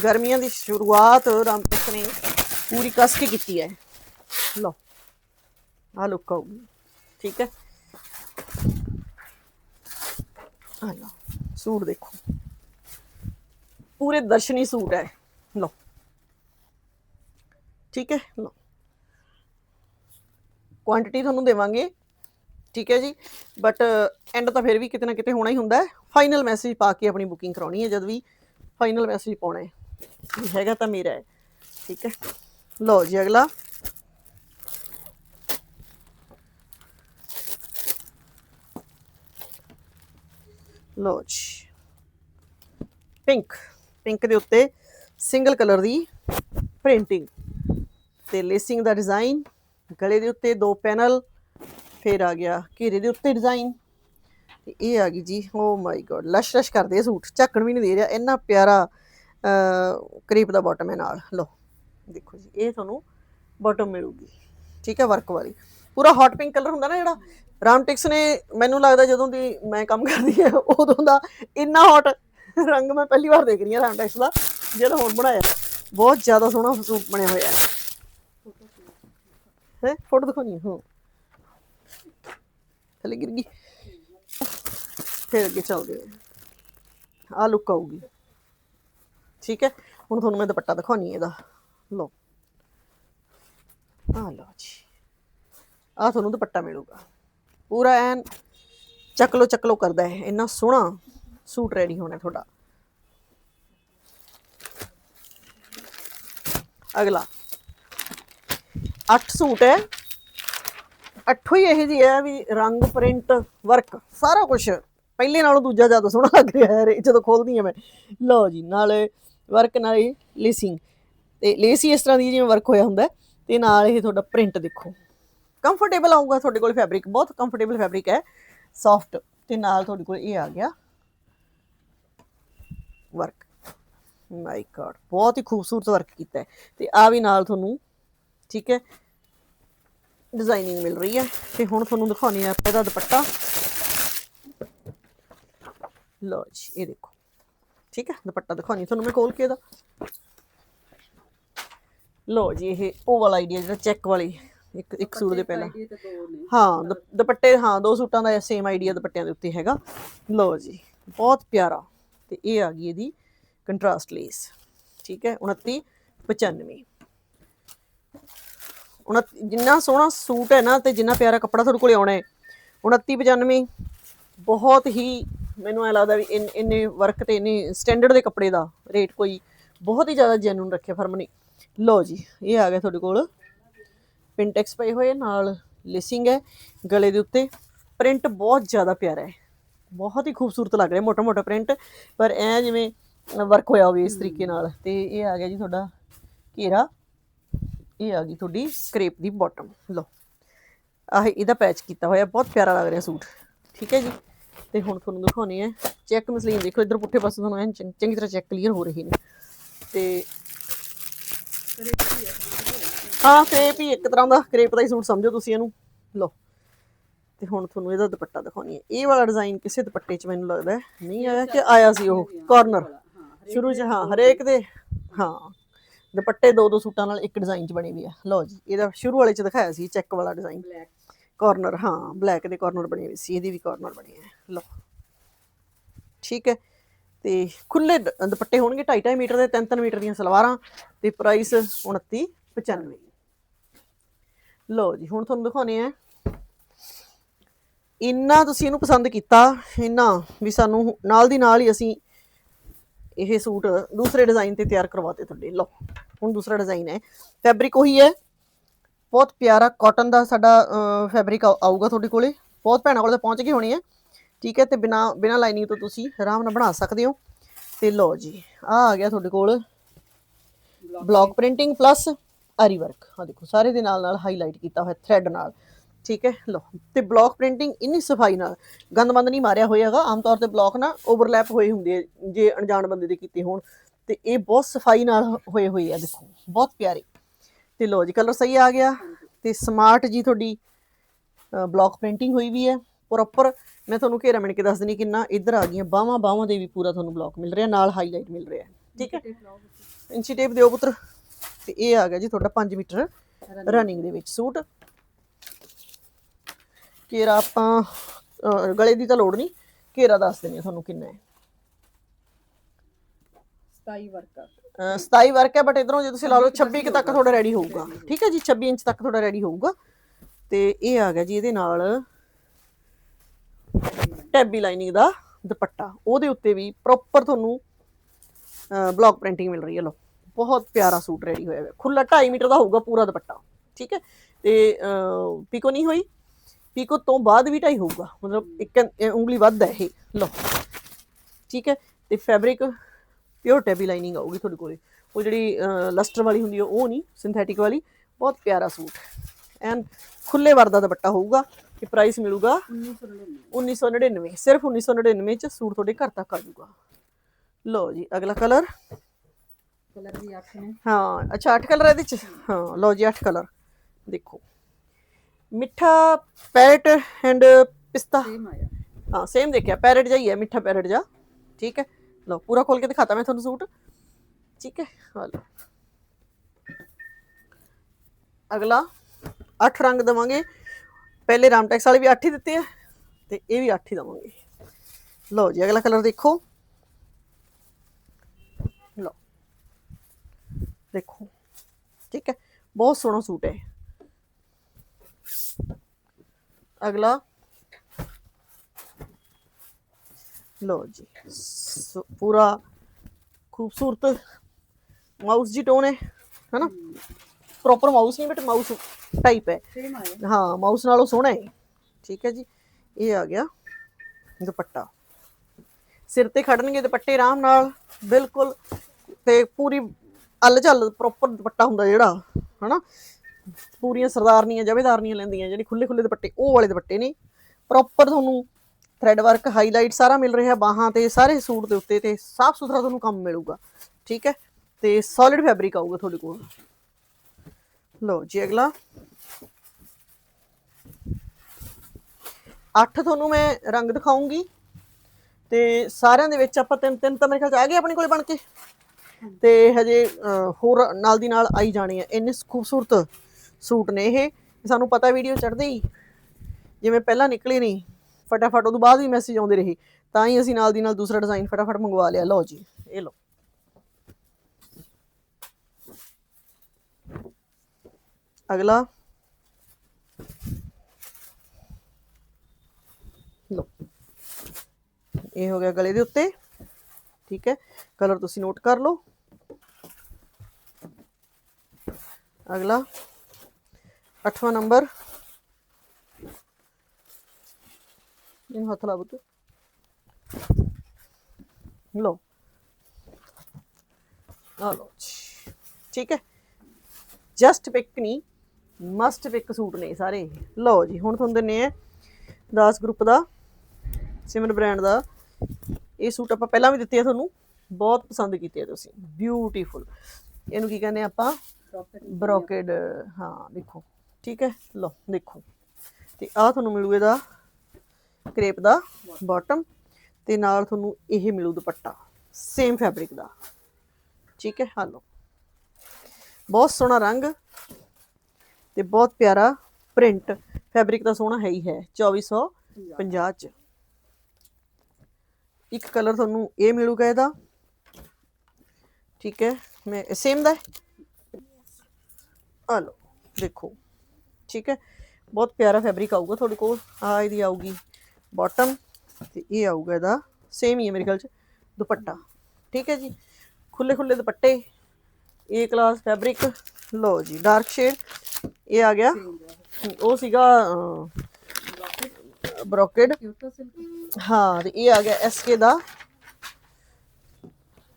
ਗਰਮੀਆਂ ਦੀ ਸ਼ੁਰੂਆਤ ਰਾਮਤਕ ਨੇ ਪੂਰੀ ਕਸ ਕੇ ਕੀਤੀ ਹੈ ਲਓ ਆ ਲੁੱਕ ਆਊਗੀ ਠੀਕ ਹੈ ਆ ਲਓ ਸੂਟ ਦੇਖੋ ਪੂਰੇ ਦਰਸ਼ਨੀ ਸੂਟ ਹੈ ਲਓ ਠੀਕ ਹੈ ਲਓ ਕੁਆਂਟੀਟੀ ਤੁਹਾਨੂੰ ਦੇਵਾਂਗੇ। ਠੀਕ ਹੈ ਜੀ? ਬਟ ਐਂਡ ਤਾਂ ਫਿਰ ਵੀ ਕਿਤੇ ਨਾ ਕਿਤੇ ਹੋਣਾ ਹੀ ਹੁੰਦਾ ਹੈ। ਫਾਈਨਲ ਮੈਸੇਜ ਪਾ ਕੇ ਆਪਣੀ ਬੁਕਿੰਗ ਕਰਾਉਣੀ ਹੈ ਜਦ ਵੀ ਫਾਈਨਲ ਮੈਸੇਜ ਪਾਉਣਾ ਹੈ। ਹੈਗਾ ਤਾਂ ਮੇਰਾ ਹੈ। ਠੀਕ ਹੈ? ਲਓ ਜੀ ਅਗਲਾ। ਲਓ ਜੀ। ਪਿੰਕ ਪਿੰਕ ਦੇ ਉੱਤੇ ਸਿੰਗਲ ਕਲਰ ਦੀ ਪ੍ਰਿੰਟਿੰਗ ਤੇ ਲੇਸਿੰਗ ਦਾ ਡਿਜ਼ਾਈਨ ਗਲੇ ਦੇ ਉੱਤੇ ਦੋ ਪੈਨਲ, ਫਿਰ ਆ ਗਿਆ ਘੇਰੇ ਦੇ ਉੱਤੇ ਡਿਜ਼ਾਈਨ ਤੇ ਇਹ ਆ ਗਈ ਜੀ ਓ ਮਾਈ ਗॉड ਲਸ਼ ਲਸ਼ ਕਰਦੇ ਆ ਸੂਟ, ਝੱਕਣ ਵੀ ਨਹੀਂ ਦੇ ਰਿਹਾ, ਇੰਨਾ ਪਿਆਰਾ ਕਰੀਪ ਦਾ ਬਾਟਮ ਹੈ ਨਾਲ, ਲਓ, ਦੇਖੋ ਜੀ, ਇਹ ਤੁਹਾਨੂੰ ਬਾਟਮ ਮਿਲੂਗੀ, ਠੀਕ ਹੈ ਵਰਕ ਵਾਲੀ, ਪੂਰਾ ਹੌਟ ਪਿੰਕ ਕਲਰ ਹੁੰਦਾ ਨਾ ਜਿਹੜਾ ਰਾਮਟਿਕਸ ਨੇ ਮੈਨੂੰ ਲੱਗਦਾ ਜਦੋਂ ਦੀ ਮੈਂ ਕੰਮ ਕਰਦੀ ਹਾਂ, ਉਦੋਂ ਦਾ ਇੰਨਾ ਹੌਟ ਰੰਗ ਮੈਂ ਪਹਿਲੀ ਵਾਰ ਦੇਖ ਰਹੀ ਹਾਂ ਰਾਮਟਿਕਸ ਦਾ, ਜਿਹੜਾ ਹੁਣ ਬਣਾਇਆ, ਬਹੁਤ ਜ਼ਿਆਦਾ ਸੋਹਣਾ ਸੂਟ ਬਣਿਆ ਹੋਇਆ ਹੈ। ਹੈ? ਫੋਟੋ ਦਿਖਾਉਣੀ ਹਾਂ ਥੱਲੇ ਗਿਰ ਗਈ। ਫਿਰ ਅੱਗੇ ਚੱਲਦੇ ਆ ਆ ਲੁੱਕ ਆਊਗੀ। ਠੀਕ ਹੈ? ਹੁਣ ਤੁਹਾਨੂੰ ਮੈਂ ਦੁਪੱਟਾ ਦਿਖਾਉਣੀ ਇਹਦਾ। ਲਓ। ਆ ਲਓ ਜੀ। ਆ ਤੁਹਾਨੂੰ ਦੁਪੱਟਾ ਮਿਲੂਗਾ। ਪੂਰਾ ਐਨ ਚੱਕਲੋ ਚੱਕਲੋ ਕਰਦਾ ਹੈ ਇੰਨਾ ਸੋਹਣਾ ਸੂਟ ਰੈਡੀ ਹੋਣਾ ਤੁਹਾਡਾ। ਅਗਲਾ। ਅੱਠ ਸੂਟ ਹੈ। ਅੱਠੋ ਹੀ ਇਹ ਜੀ ਹੈ ਵੀ ਰੰਗ ਪ੍ਰਿੰਟ ਵਰਕ ਸਾਰਾ ਕੁਝ ਪਹਿਲੇ ਨਾਲੋਂ ਦੂਜਾ ਜ਼ਿਆਦਾ ਸੋਹਣਾ ਲੱਗ ਰਿਹਾ ਹੈ ਜਦੋਂ ਖੋਲਦੀ ਹਾਂ ਮੈਂ। ਲਓ ਜੀ ਨਾਲੇ ਵਰਕ ਨਾਲੇ ਲੇਸਿੰਗ ਤੇ ਲੇਸ ਹੀ ਇਸ ਤਰ੍ਹਾਂ ਦੀ ਜਿਵੇਂ ਵਰਕ ਹੋਇਆ ਹੁੰਦਾ ਹੈ, ਤੇ ਨਾਲ ਇਹ ਤੁਹਾਡਾ ਪ੍ਰਿੰਟ ਦੇਖੋ। ਕੰਫਰਟੇਬਲ ਆਊਗਾ ਤੁਹਾਡੇ ਕੋਲ ਫੈਬਰਿਕ ਬਹੁਤ ਕੰਫਰਟੇਬਲ ਫੈਬਰਿਕ ਹੈ। ਸੌਫਟ ਤੇ ਨਾਲ ਤੁਹਾਡੇ ਕੋਲ ਇਹ ਆ ਗਿਆ। ਵਰਕ। ਮਾਈ ਗॉड ਬਹੁਤ ਹੀ ਖੂਬਸੂਰਤ ਵਰਕ ਕੀਤਾ ਹੈ। ਤੇ ਆ ਵੀ ਨਾਲ ਤੁਹਾਨੂੰ ਠੀਕ ਹੈ? ਡਿਜ਼ਾਈਨਿੰਗ ਮਿਲ ਰਹੀ ਹੈ। ਤੇ ਹੁਣ ਤੁਹਾਨੂੰ ਦਿਖਾਉਣੀ ਆ ਇਹਦਾ ਦੁਪੱਟਾ। ਲਓ ਜੀ ਇਹ ਦੇਖੋ। ਠੀਕ ਹੈ? ਦੁਪੱਟਾ ਦਿਖਾਉਣੀ ਤੁਹਾਨੂੰ ਮੈਂ ਖੋਲ ਕੇ ਇਹਦਾ। ਲਓ ਜੀ ਇਹ ਉਹ ਵਾਲਾ ਆਈਡੀਆ ਜਿਹੜਾ ਚੈੱਕ ਵਾਲੀ ਇੱਕ ਇੱਕ ਸੂਟ ਦੇ ਪਹਿਲਾਂ। ਹਾਂ ਦੁਪੱਟੇ ਹਾਂ ਦੋ ਸੂਟਾਂ ਦਾ ਸੇਮ ਆਈਡੀਆ ਦੁਪੱਟਿਆਂ ਦੇ ਉੱਤੇ ਹੈਗਾ। ਲਓ ਜੀ ਬਹੁਤ ਪਿਆਰਾ। ਤੇ ਇਹ ਆ ਗਈ ਇਹਦੀ ਕੰਟਰਾਸਟ ਲੇਸ ਠੀਕ ਹੈ? 29 95 29 ਜਿੰਨਾ ਸੋਹਣਾ ਸੂਟ ਹੈ ਨਾ ਤੇ ਜਿੰਨਾ ਪਿਆਰਾ ਕੱਪੜਾ ਤੁਹਾਡੇ ਕੋਲੇ ਆਉਣਾ ਹੈ 29 95 ਬਹੁਤ ਹੀ ਮੈਨੂੰ ਐ ਲੱਗਦਾ ਵੀ ਇਨ, ਇੰਨੇ ਵਰਕ ਤੇ, ਇੰਨੇ ਸਟੈਂਡਰਡ ਦੇ ਕੱਪੜੇ ਦਾ ਰੇਟ ਕੋਈ ਬਹੁਤ ਹੀ ਜ਼ਿਆਦਾ ਜੈਨੂਨ ਰੱਖਿਆ ਫਰਮ ਨੇ। ਲਓ ਜੀ, ਇਹ ਆ ਗਿਆ ਤੁਹਾਡੇ ਕੋਲ। ਪਿੰਟੈਕਸ ਪਏ ਹੋਏ ਨਾਲ ਲੇਸਿੰਗ ਹੈ, ਗਲੇ ਦੇ ਉੱਤੇ। ਪ੍ਰਿੰਟ ਬਹੁਤ ਜ਼ਿਆਦਾ ਪਿਆਰਾ ਹੈ। ਬਹੁਤ ਹੀ ਖੂਬਸੂਰਤ ਲੱਗ ਰਿਹਾ ਮੋਟਾ ਮੋਟਾ ਪ੍ਰਿੰਟ ਪਰ ਐ ਜਿਵੇਂ ਵਰਕ ਹੋਇਆ ਹੋਵੇ ਇਸ ਤਰੀਕੇ ਨਾਲ। ਤੇ ਇਹ ਆ ਗਿਆ ਜੀ ਤੁਹਾਡਾ ਘੇਰਾ। ਇਹ ਆ ਗਈ ਤੁਹਾਡੀ ਸਕ੍ਰੇਪ ਦੀ ਬਾਟਮ ਲਓ ਆਹ ਇਹਦਾ ਪੈਚ ਕੀਤਾ ਹੋਇਆ ਬਹੁਤ ਪਿਆਰਾ ਲੱਗ ਰਿਹਾ ਸੂਟ। ਠੀਕ ਹੈ ਜੀ? ਤੇ ਹੁਣ ਤੁਹਾਨੂੰ ਦਿਖਾਉਣੀ ਹੈ ਚੈੱਕ ਮਸਲੀਨ ਦੇਖੋ ਇਧਰ ਪੁੱਠੇ ਪਾਸੇ ਤੁਹਾਨੂੰ ਐਨ ਚੰਗ- ਤਰ੍ਹਾਂ ਚੈੱਕ ਕਲੀਅਰ ਹੋ ਰਹੇ ਨੇ। ਤੇ ਹਾਂ ਕਰੇਪ ਹੀ ਇੱਕ ਤਰ੍ਹਾਂ ਦਾ ਕਰੇਪ ਦਾ ਹੀ ਸੂਟ ਸਮਝੋ ਤੁਸੀਂ ਇਹਨੂੰ। ਲਓ ਤੇ ਹੁਣ ਤੁਹਾਨੂੰ ਇਹਦਾ ਦੁਪੱਟਾ ਦਿਖਾਉਣੀ ਹੈ। ਇਹ ਵਾਲਾ ਡਿਜ਼ਾਈਨ ਕਿਸੇ ਦੁਪੱਟੇ 'ਚ ਮੈਨੂੰ ਲੱਗਦਾ ਨਹੀਂ ਆਇਆ ਕਿ ਆਇਆ ਸੀ ਉਹ ਕਾਰਨਰ ਸ਼ੁਰੂ 'ਚ ਹਾਂ ਹਰੇਕ ਦੇ ਹਾਂ। ਦੁਪੱਟੇ ਦੋ ਦੋ ਸੂਟਾਂ ਨਾਲ ਇੱਕ ਡਿਜ਼ਾਈਨ 'ਚ ਬਣੀ ਵੀ ਆ। ਲਓ ਜੀ ਇਹਦਾ ਸ਼ੁਰੂ ਵਾਲੇ 'ਚ ਦਿਖਾਇਆ ਸੀ ਚੈੱਕ ਵਾਲਾ ਡਿਜ਼ਾਈਨ ਬਲੈਕ ਕਾਰਨਰ ਹਾਂ ਬਲੈਕ ਦੇ ਕਾਰਨਰ ਬਣੇ ਹੋਏ ਸੀ ਇਹਦੀ ਵੀ ਕਾਰਨਰ ਬਣੀ ਹੈ। ਲਓ। ਠੀਕ ਹੈ। ਤੇ ਖੁੱਲੇ ਦੁਪੱਟੇ ਹੋਣਗੇ 2.5 ਮੀਟਰ ਦੇ 3-3 ਮੀਟਰ ਦੀਆਂ ਸਲਵਾਰਾਂ ਤੇ ਪ੍ਰਾਈਸ 29.95 ਲਓ ਜੀ ਹੁਣ ਤੁਹਾਨੂੰ ਦਿਖਾਉਣੇ ਆ। ਇੰਨਾ ਤੁਸੀਂ ਇਹਨੂੰ ਪਸੰਦ ਕੀਤਾ ਇੰਨਾ ਵੀ ਸਾਨੂੰ ਨਾਲ ਦੀ ਨਾਲ ਹੀ ਅਸੀਂ ਇਹ ਸੂਟ ਦੂਸਰੇ ਡਿਜ਼ਾਈਨ ਤੇ ਤਿਆਰ ਕਰਵਾਤੇ ਤੁਹਾਡੇ। ਲਓ ਹੁਣ ਦੂਸਰਾ ਡਿਜ਼ਾਈਨ ਹੈ। ਫੈਬਰਿਕ ਉਹੀ ਹੈ। ਬਹੁਤ ਪਿਆਰਾ ਕਾਟਨ ਦਾ ਸਾਡਾ ਫੈਬਰਿਕ ਆਊਗਾ ਤੁਹਾਡੇ ਕੋਲੇ। ਬਹੁਤ ਭੈਣਾਂ ਕੋਲੇ ਤਾਂ ਪਹੁੰਚ ਗਈ ਹੋਣੀ ਹੈ ਠੀਕ ਹੈ ਤੇ ਬਿਨਾ ਬਿਨਾ ਲਾਈਨਿੰਗ ਤੋਂ ਤੁਸੀਂ ਆਰਾਮ ਨਾਲ ਬਣਾ ਸਕਦੇ ਹੋ। ਤੇ ਲਓ ਜੀ ਆ ਆ ਗਿਆ ਤੁਹਾਡੇ ਕੋਲ। Block printing plus aari work ਆ ਦੇਖੋ ਸਾਰੇ ਦੇ ਨਾਲ ਨਾਲ ਹਾਈਲਾਈਟ ਕੀਤਾ ਹੋਇਆ ਥ੍ਰੈਡ ਨਾਲ। ਠੀਕ ਹੈ ਲਓ ਤੇ ਬਲੌਕ ਪ੍ਰਿੰਟਿੰਗ ਇੰਨੀ ਸਫ਼ਾਈ ਨਾਲ ਗੰਦਮੰਦ ਨਹੀਂ ਮਾਰਿਆ ਹੋਇਆਗਾ ਆਮ ਤੌਰ ਤੇ ਬਲੌਕ ਨਾ ਓਵਰਲੈਪ ਹੋਏ ਹੁੰਦੇ ਜੇ ਅਣਜਾਣ ਬੰਦੇ ਦੇ ਕੀਤੇ ਹੋਣ ਤੇ ਇਹ ਬਹੁਤ ਸਫ਼ਾਈ ਨਾਲ ਹੋਏ ਹੋਏ ਆ ਦੇਖੋ ਬਹੁਤ ਪਿਆਰੇ। ਤੇ ਲੋ ਜੀ ਕਲਰ ਸਹੀ ਆ ਗਿਆ ਤੇ ਸਮਾਰਟ ਜੀ ਤੁਹਾਡੀ ਬਲੌਕ ਪ੍ਰਿੰਟਿੰਗ ਹੋਈ ਵੀ ਹੈ ਪ੍ਰੋਪਰ ਮੈਂ ਤੁਹਾਨੂੰ ਘੇਰਾ ਮਿਣ ਕੇ ਦੱਸ ਦਿੰਦੀ ਕਿੰਨਾ ਇੱਧਰ ਆ ਗਈਆਂ ਬਾਹਾਂ ਬਾਹਾਂ ਦੇ ਵੀ ਪੂਰਾ ਤੁਹਾਨੂੰ ਬਲੌਕ ਮਿਲ ਰਿਹਾ ਨਾਲ ਹਾਈਲਾਈਟ ਮਿਲ ਰਿਹਾ ਠੀਕ ਹੈ। ਇੰਚੀ ਟੇਪ ਦਿਓ ਪੁੱਤਰ ਤੇ ਇਹ ਆ ਗਿਆ ਜੀ ਤੁਹਾਡਾ 5 ਮੀਟਰ ਰਨਿੰਗ ਦੇ ਵਿੱਚ ਸੂਟ। ਘੇਰਾ ਆਪਾਂ ਅਹ, ਗਲੇ ਦੀ ਤਾਂ ਲੋੜ ਨਹੀਂ ਘੇਰਾ ਦੱਸ ਦਿੰਦੀ ਹਾਂ ਤੁਹਾਨੂੰ ਕਿੰਨਾ ਹੈ। 27 ਵਰਕ ਆ। ਅਹ 27 ਵਰਕ ਹੈ ਬਟ ਇਧਰੋਂ ਜੇ ਤੁਸੀਂ ਲਾ ਲਓ 26 ਕੁ ਤੱਕ ਤੁਹਾਡਾ ਰੈਡੀ ਹੋਊਗਾ। ਠੀਕ ਹੈ ਜੀ 26 ਇੰਚ ਤੱਕ ਤੁਹਾਡਾ ਰੈਡੀ ਹੋਊਗਾ। ਤੇ ਇਹ ਆ ਗਿਆ ਜੀ ਇਹਦੇ ਨਾਲ ਟੈਬੀ ਲਾਈਨਿੰਗ ਦਾ ਦੁਪੱਟਾ। ਉਹਦੇ ਉੱਤੇ ਵੀ ਪ੍ਰੋਪਰ ਤੁਹਾਨੂੰ ਬਲੌਕ ਪ੍ਰਿੰਟਿੰਗ ਮਿਲ ਰਹੀ ਹੈ ਲੋ ਬਹੁਤ ਪਿਆਰਾ ਸੂਟ ਰੈਡੀ ਹੋਇਆ ਹੈ ਖੁੱਲਾ 2.5 ਮੀਟਰ ਦਾ ਹੋਊਗਾ ਪੂਰਾ ਦੁਪੱਟਾ। ਠੀਕ ਹੈ? ਤੇ ਪੀਕੋ ਨਹੀਂ ਹੋਈ? ਪੀਕੋ ਤੋਂ ਬਾਅਦ ਵੀ 2.5 ਹੋਊਗਾ ਮਤਲਬ ਇੱਕ ਅ- ਉਂਗਲੀ ਵੱਧ ਹੈ ਇਹ ਲੋ ਠੀਕ ਹੈ ਤੇ ਫੈਬਰਿਕ ਪਿਓਰ ਟੈਬੀ ਲਾਈਨਿੰਗ ਆਊਗੀ ਤੁਹਾਡੇ ਕੋਲੇ ਉਹ ਜਿਹੜੀ ਲਸਟਰ ਵਾਲੀ ਹੁੰਦੀ ਹੈ ਉਹ ਨਹੀਂ ਸਿੰਥੈਟਿਕ ਵਾਲੀ ਬਹੁਤ ਪਿਆਰਾ ਸੂਟ ਐਨ ਖੁੱਲੇ ਵਰ ਦਾ ਦੁਪੱਟਾ ਹੋਊਗਾ ਤੇ ਪ੍ਰਾਈਸ ਮਿਲੂਗਾ 1999 1999 ਸਿਰਫ 1999 ਚ ਸੂਟ ਤੁਹਾਡੇ ਘਰ ਤੱਕ ਆ ਜਾਊਗਾ ਲਓ ਜੀ ਅਗਲਾ ਕਲਰ ਕਲਰ ਵੀ 8 ਨੇ ਹਾਂ ਅੱਛਾ 8 ਕਲਰ ਇਹਦੇ ਚ ਹਾਂ ਲਓ ਜੀ 8 ਕਲਰ ਦੇਖੋ ਮਿੱਠਾ ਪੈਰਟ ਐਂਡ ਪਿਸਤਾ ਸੇਮ ਆਇਆ ਹਾਂ ਸੇਮ ਦੇਖਿਆ ਪੈਰਟ ਜਿਹਾ ਹੀ ਹੈ ਮਿੱਠਾ ਪੈਰਟ ਜਿਹਾ ਠੀਕ ਹੈ ਲਓ ਪੂਰਾ ਖੋਲ ਕੇ ਦਿਖਾਤਾ ਮੈਂ ਤੁਹਾਨੂੰ ਸੂਟ ਠੀਕ ਹੈ ਹਾਂ ਲਓ ਅਗਲਾ 8 ਰੰਗ ਦਵਾਂਗੇ ਪਹਿਲੇ ਰਾਮਟੈਕਸ ਵਾਲੇ ਵੀ 8 ਹੀ ਦਿੱਤੇ ਆ ਤੇ ਇਹ ਵੀ 8 ਹੀ ਦਵਾਂਗੇ ਲਓ ਜੀ ਅਗਲਾ ਕਲਰ ਦੇਖੋ ਲਓ ਦੇਖੋ ਠੀਕ ਹੈ ਬਹੁਤ ਸੋਹਣਾ ਸੂਟ ਹੈ ਅਗਲਾ। ਲਓ ਜੀ ਪੂਰਾ ਖੂਬਸੂਰਤ ਮਾਊਸ ਜੀ ਟੋਨ ਹੈ ਹਨਾ? ਪ੍ਰੋਪਰ ਮਾਊਸ ਨਹੀਂ ਬਟ ਮਾਊਸ ਟਾਈਪ ਹੈ। ਹਾਂ ਮਾਊਸ ਨਾਲੋਂ ਸੋਹਣਾ ਹੈ। ਠੀਕ ਹੈ ਜੀ ਇਹ ਆ ਗਿਆ ਦੁਪੱਟਾ। ਸਿਰ ਤੇ ਖੜਨਗੇ ਦੁਪੱਟੇ ਆਰਾਮ ਨਾਲ ਬਿਲਕੁਲ ਤੇ ਪੂਰੀ ਅੱਲ ਝੱਲ ਪ੍ਰੋਪਰ ਦੁਪੱਟਾ ਹੁੰਦਾ ਜਿਹੜਾ ਹਨਾ? ਪੂਰੀਆਂ ਸਰਦਾਰਨੀਆਂ ਜਵੇਦਾਰਨੀਆਂ ਲੈਂਦੀਆਂ ਜਿਹੜੇ ਖੁੱਲੇ ਖੁੱਲੇ ਦੁਪੱਟੇ ਉਹ ਵਾਲੇ ਦੁਪੱਟੇ ਨੇ ਪ੍ਰੋਪਰ ਤੁਹਾਨੂੰ ਥ੍ਰੈਡ ਵਰਕ ਹਾਈਲਾਈਟ ਸਾਰਾ ਮਿਲ ਰਿਹਾ ਬਾਹਾਂ ਤੇ ਸਾਰੇ ਸੂਟ ਦੇ ਉੱਤੇ ਤੇ ਸਾਫ਼ ਸੁਥਰਾ ਤੁਹਾਨੂੰ ਕੰਮ ਮਿਲੂਗਾ। ਠੀਕ ਹੈ? ਤੇ ਸੋਲਿਡ ਫੈਬਰਿਕ ਆਊਗਾ ਤੁਹਾਡੇ ਕੋਲ। ਲਓ ਜੀ ਅਗਲਾ। ਅੱਠ ਤੁਹਾਨੂੰ ਮੈਂ ਰੰਗ ਦਿਖਾਉਂਗੀ। ਤੇ ਸਾਰਿਆਂ ਦੇ ਵਿੱਚ ਆਪਾਂ ਤਿੰਨ ਤਿੰਨ ਤਾਂ ਮੇਰੇ ਖਿਆਲ ਚ ਆ ਗਏ ਆਪਣੇ ਕੋਲੇ ਬਣ ਕੇ। ਤੇ ਹਜੇ ਅਹ, ਹੋਰ ਨਾਲ ਦੀ ਨਾਲ ਆਈ ਜਾਣੇ ਆ। ਇੰਨੇ ਖੂਬਸੂਰਤ ਸੂਟ ਨੇ ਇਹ, ਸਾਨੂੰ ਪਤਾ ਵੀਡੀਓ ਚੜਦੇ ਹੀ ਜਿਵੇਂ ਪਹਿਲਾਂ ਨਿਕਲੇ ਨਹੀਂ, ਫਟਾਫਟ ਉਦੋਂ ਬਾਅਦ ਵੀ ਮੈਸੇਜ ਆਉਂਦੇ ਰਹੇ। ਤਾਂ ਹੀ ਅਸੀਂ ਨਾਲ ਦੀ ਨਾਲ ਦੂਸਰਾ ਡਿਜ਼ਾਈਨ ਫਟਾਫਟ ਮੰਗਵਾ ਲਿਆ। ਲਓ ਜੀ, ਇਹ ਲਓ। ਅਗਲਾ। ਲਓ। ਇਹ ਹੋ ਗਿਆ ਗਲੇ ਦੇ ਉੱਤੇ। ਠੀਕ ਹੈ ਕਲਰ ਤੁਸੀਂ ਨੋਟ ਕਰ ਲਓ। ਅਗਲਾ। ਅੱਠਵਾਂ ਨੰਬਰ। ਇਹਨੂੰ ਹੱਥ ਲਾ ਬੁੱਤ ਲਓ। ਆ ਜੀ। ਠੀਕ ਹੈ। ਜਸਟ ਪਿਕ ਨਹੀਂ ਮਸਟ ਪਿਕ ਸੂਟ ਨੇ ਸਾਰੇ। ਲਓ ਜੀ ਹੁਣ ਤੁਹਾਨੂੰ ਦਿੰਨੇ ਆ ਦਾਸ ਗਰੁੱਪ ਦਾ ਸਿਮਰ ਬ੍ਰਾਂਡ ਦਾ। ਇਹ ਸੂਟ ਆਪਾਂ ਪਹਿਲਾਂ ਵੀ ਦਿੱਤੇ ਆ ਤੁਹਾਨੂੰ ਬਹੁਤ ਪਸੰਦ ਕੀਤੇ ਆ ਤੁਸੀਂ। ਬਿਊਟੀਫੁਲ ਇਹਨੂੰ ਕੀ ਕਹਿੰਦੇ ਆਪਾਂ? ਬ੍ਰੋਕੇਡ ਹਾਂ ਦੇਖੋ। ਠੀਕ ਹੈ? ਲਓ, ਦੇਖੋ। ਤੇ ਆਹ ਤੁਹਾਨੂੰ ਮਿਲੂ ਇਹਦਾ ਕ੍ਰੇਪ ਦਾ ਬਾਟਮ ਤੇ ਨਾਲ ਤੁਹਾਨੂੰ ਇਹ ਮਿਲੂ ਦੁਪੱਟਾ ਸੇਮ ਫੈਬਰਿਕ ਦਾ। ਠੀਕ ਹੈ? ਹਾਂ ਲਓ। ਬਹੁਤ ਸੋਹਣਾ ਰੰਗ ਤੇ ਬਹੁਤ ਪਿਆਰਾ ਪ੍ਰਿੰਟ ਫੈਬਰਿਕ ਤਾਂ ਸੋਹਣਾ ਹੈ ਹੀ ਹੈ 2450 ਚ। ਇੱਕ ਕਲਰ ਤੁਹਾਨੂੰ ਇਹ ਮਿਲੂਗਾ ਇਹਦਾ। ਠੀਕ ਹੈ? ਮੈਂ ਸੇਮ ਦਾ ਹੈ? ਆ ਲਓ, ਦੇਖੋ। ਠੀਕ ਹੈ ਬਹੁਤ ਪਿਆਰਾ ਫੈਬਰਿਕ ਆਊਗਾ ਤੁਹਾਡੇ ਕੋਲ ਆ ਇਹਦੀ ਆਊਗੀ ਬਾਟਮ ਤੇ ਇਹ ਆਊਗਾ ਇਹਦਾ ਸੇਮ ਹੀ ਹੈ ਮੇਰੇ ਖਿਆਲ ਚ ਦੁਪੱਟਾ ਠੀਕ ਹੈ ਜੀ ਖੁੱਲੇ ਖੁੱਲੇ ਦੁਪੱਟੇ ਇਹ ਕਲਾਸ ਫੈਬਰਿਕ ਲਓ ਜੀ ਡਾਰਕ ਸ਼ੇਡ ਇਹ ਆ ਗਿਆ ਉਹ ਸੀਗਾ ਬ੍ਰੋਕੇਡ ਕਿਉਂਟੋ ਸਿਲਕ ਹਾਂ ਤੇ ਇਹ ਆ ਗਿਆ ਐਸਕੇ ਦਾ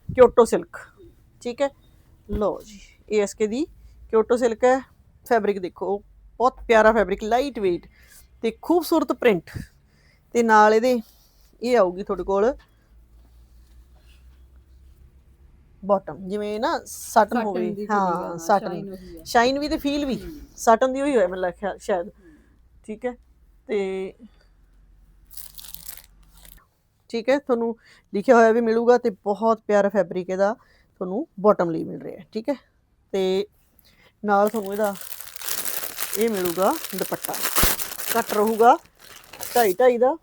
ਕਿਓਟੋ ਸਿਲਕ ਠੀਕ ਹੈ ਲਓ ਜੀ ਇਹ ਐਸਕੇ ਦੀ ਕਿਓਟੋ ਸਿਲਕ ਹੈ ਫੈਬਰਿਕ ਦੇਖੋ ਬਹੁਤ ਪਿਆਰਾ ਫੈਬਰਿਕ ਲਾਈਟ weight ਤੇ ਖੂਬਸੂਰਤ ਪ੍ਰਿੰਟ ਤੇ ਨਾਲ ਇਹਦੇ ਇਹ ਆਊਗੀ ਤੁਹਾਡੇ ਕੋਲ ਬਾਟਮ ਜਿਵੇਂ ਨਾ ਸਾਟਨ ਹੋਵੇ ਹਾਂ ਸਾਟਨ। ਸ਼ਾਈਨ ਵੀ ਤੇ ਫੀਲ ਵੀ। ਸਾਟਨ ਦੀ ਹੋਈ ਹੋਇਆ ਮੈਨੂੰ ਲੱਗਿਆ ਸ਼ਾਇਦ। ਠੀਕ ਹੈ ਤੇ ਠੀਕ ਹੈ ਤੁਹਾਨੂੰ ਲਿਖਿਆ ਹੋਇਆ ਵੀ ਮਿਲੂਗਾ ਤੇ ਬਹੁਤ ਪਿਆਰਾ ਫੈਬਰਿਕ ਇਹਦਾ ਤੁਹਾਨੂੰ ਬਾਟਮ ਲਈ ਮਿਲ ਰਿਹਾ ਹੈ। ਠੀਕ ਹੈ ਤੇ ਨਾਲ ਤੁਹਾਨੂੰ ਇਹਦਾ ਇਹ ਮਿਲੂਗਾ ਦੁਪੱਟਾ। ਘੱਟ ਰਹੂਗਾ ਢਾਈ ਢਾਈ ਦਾ।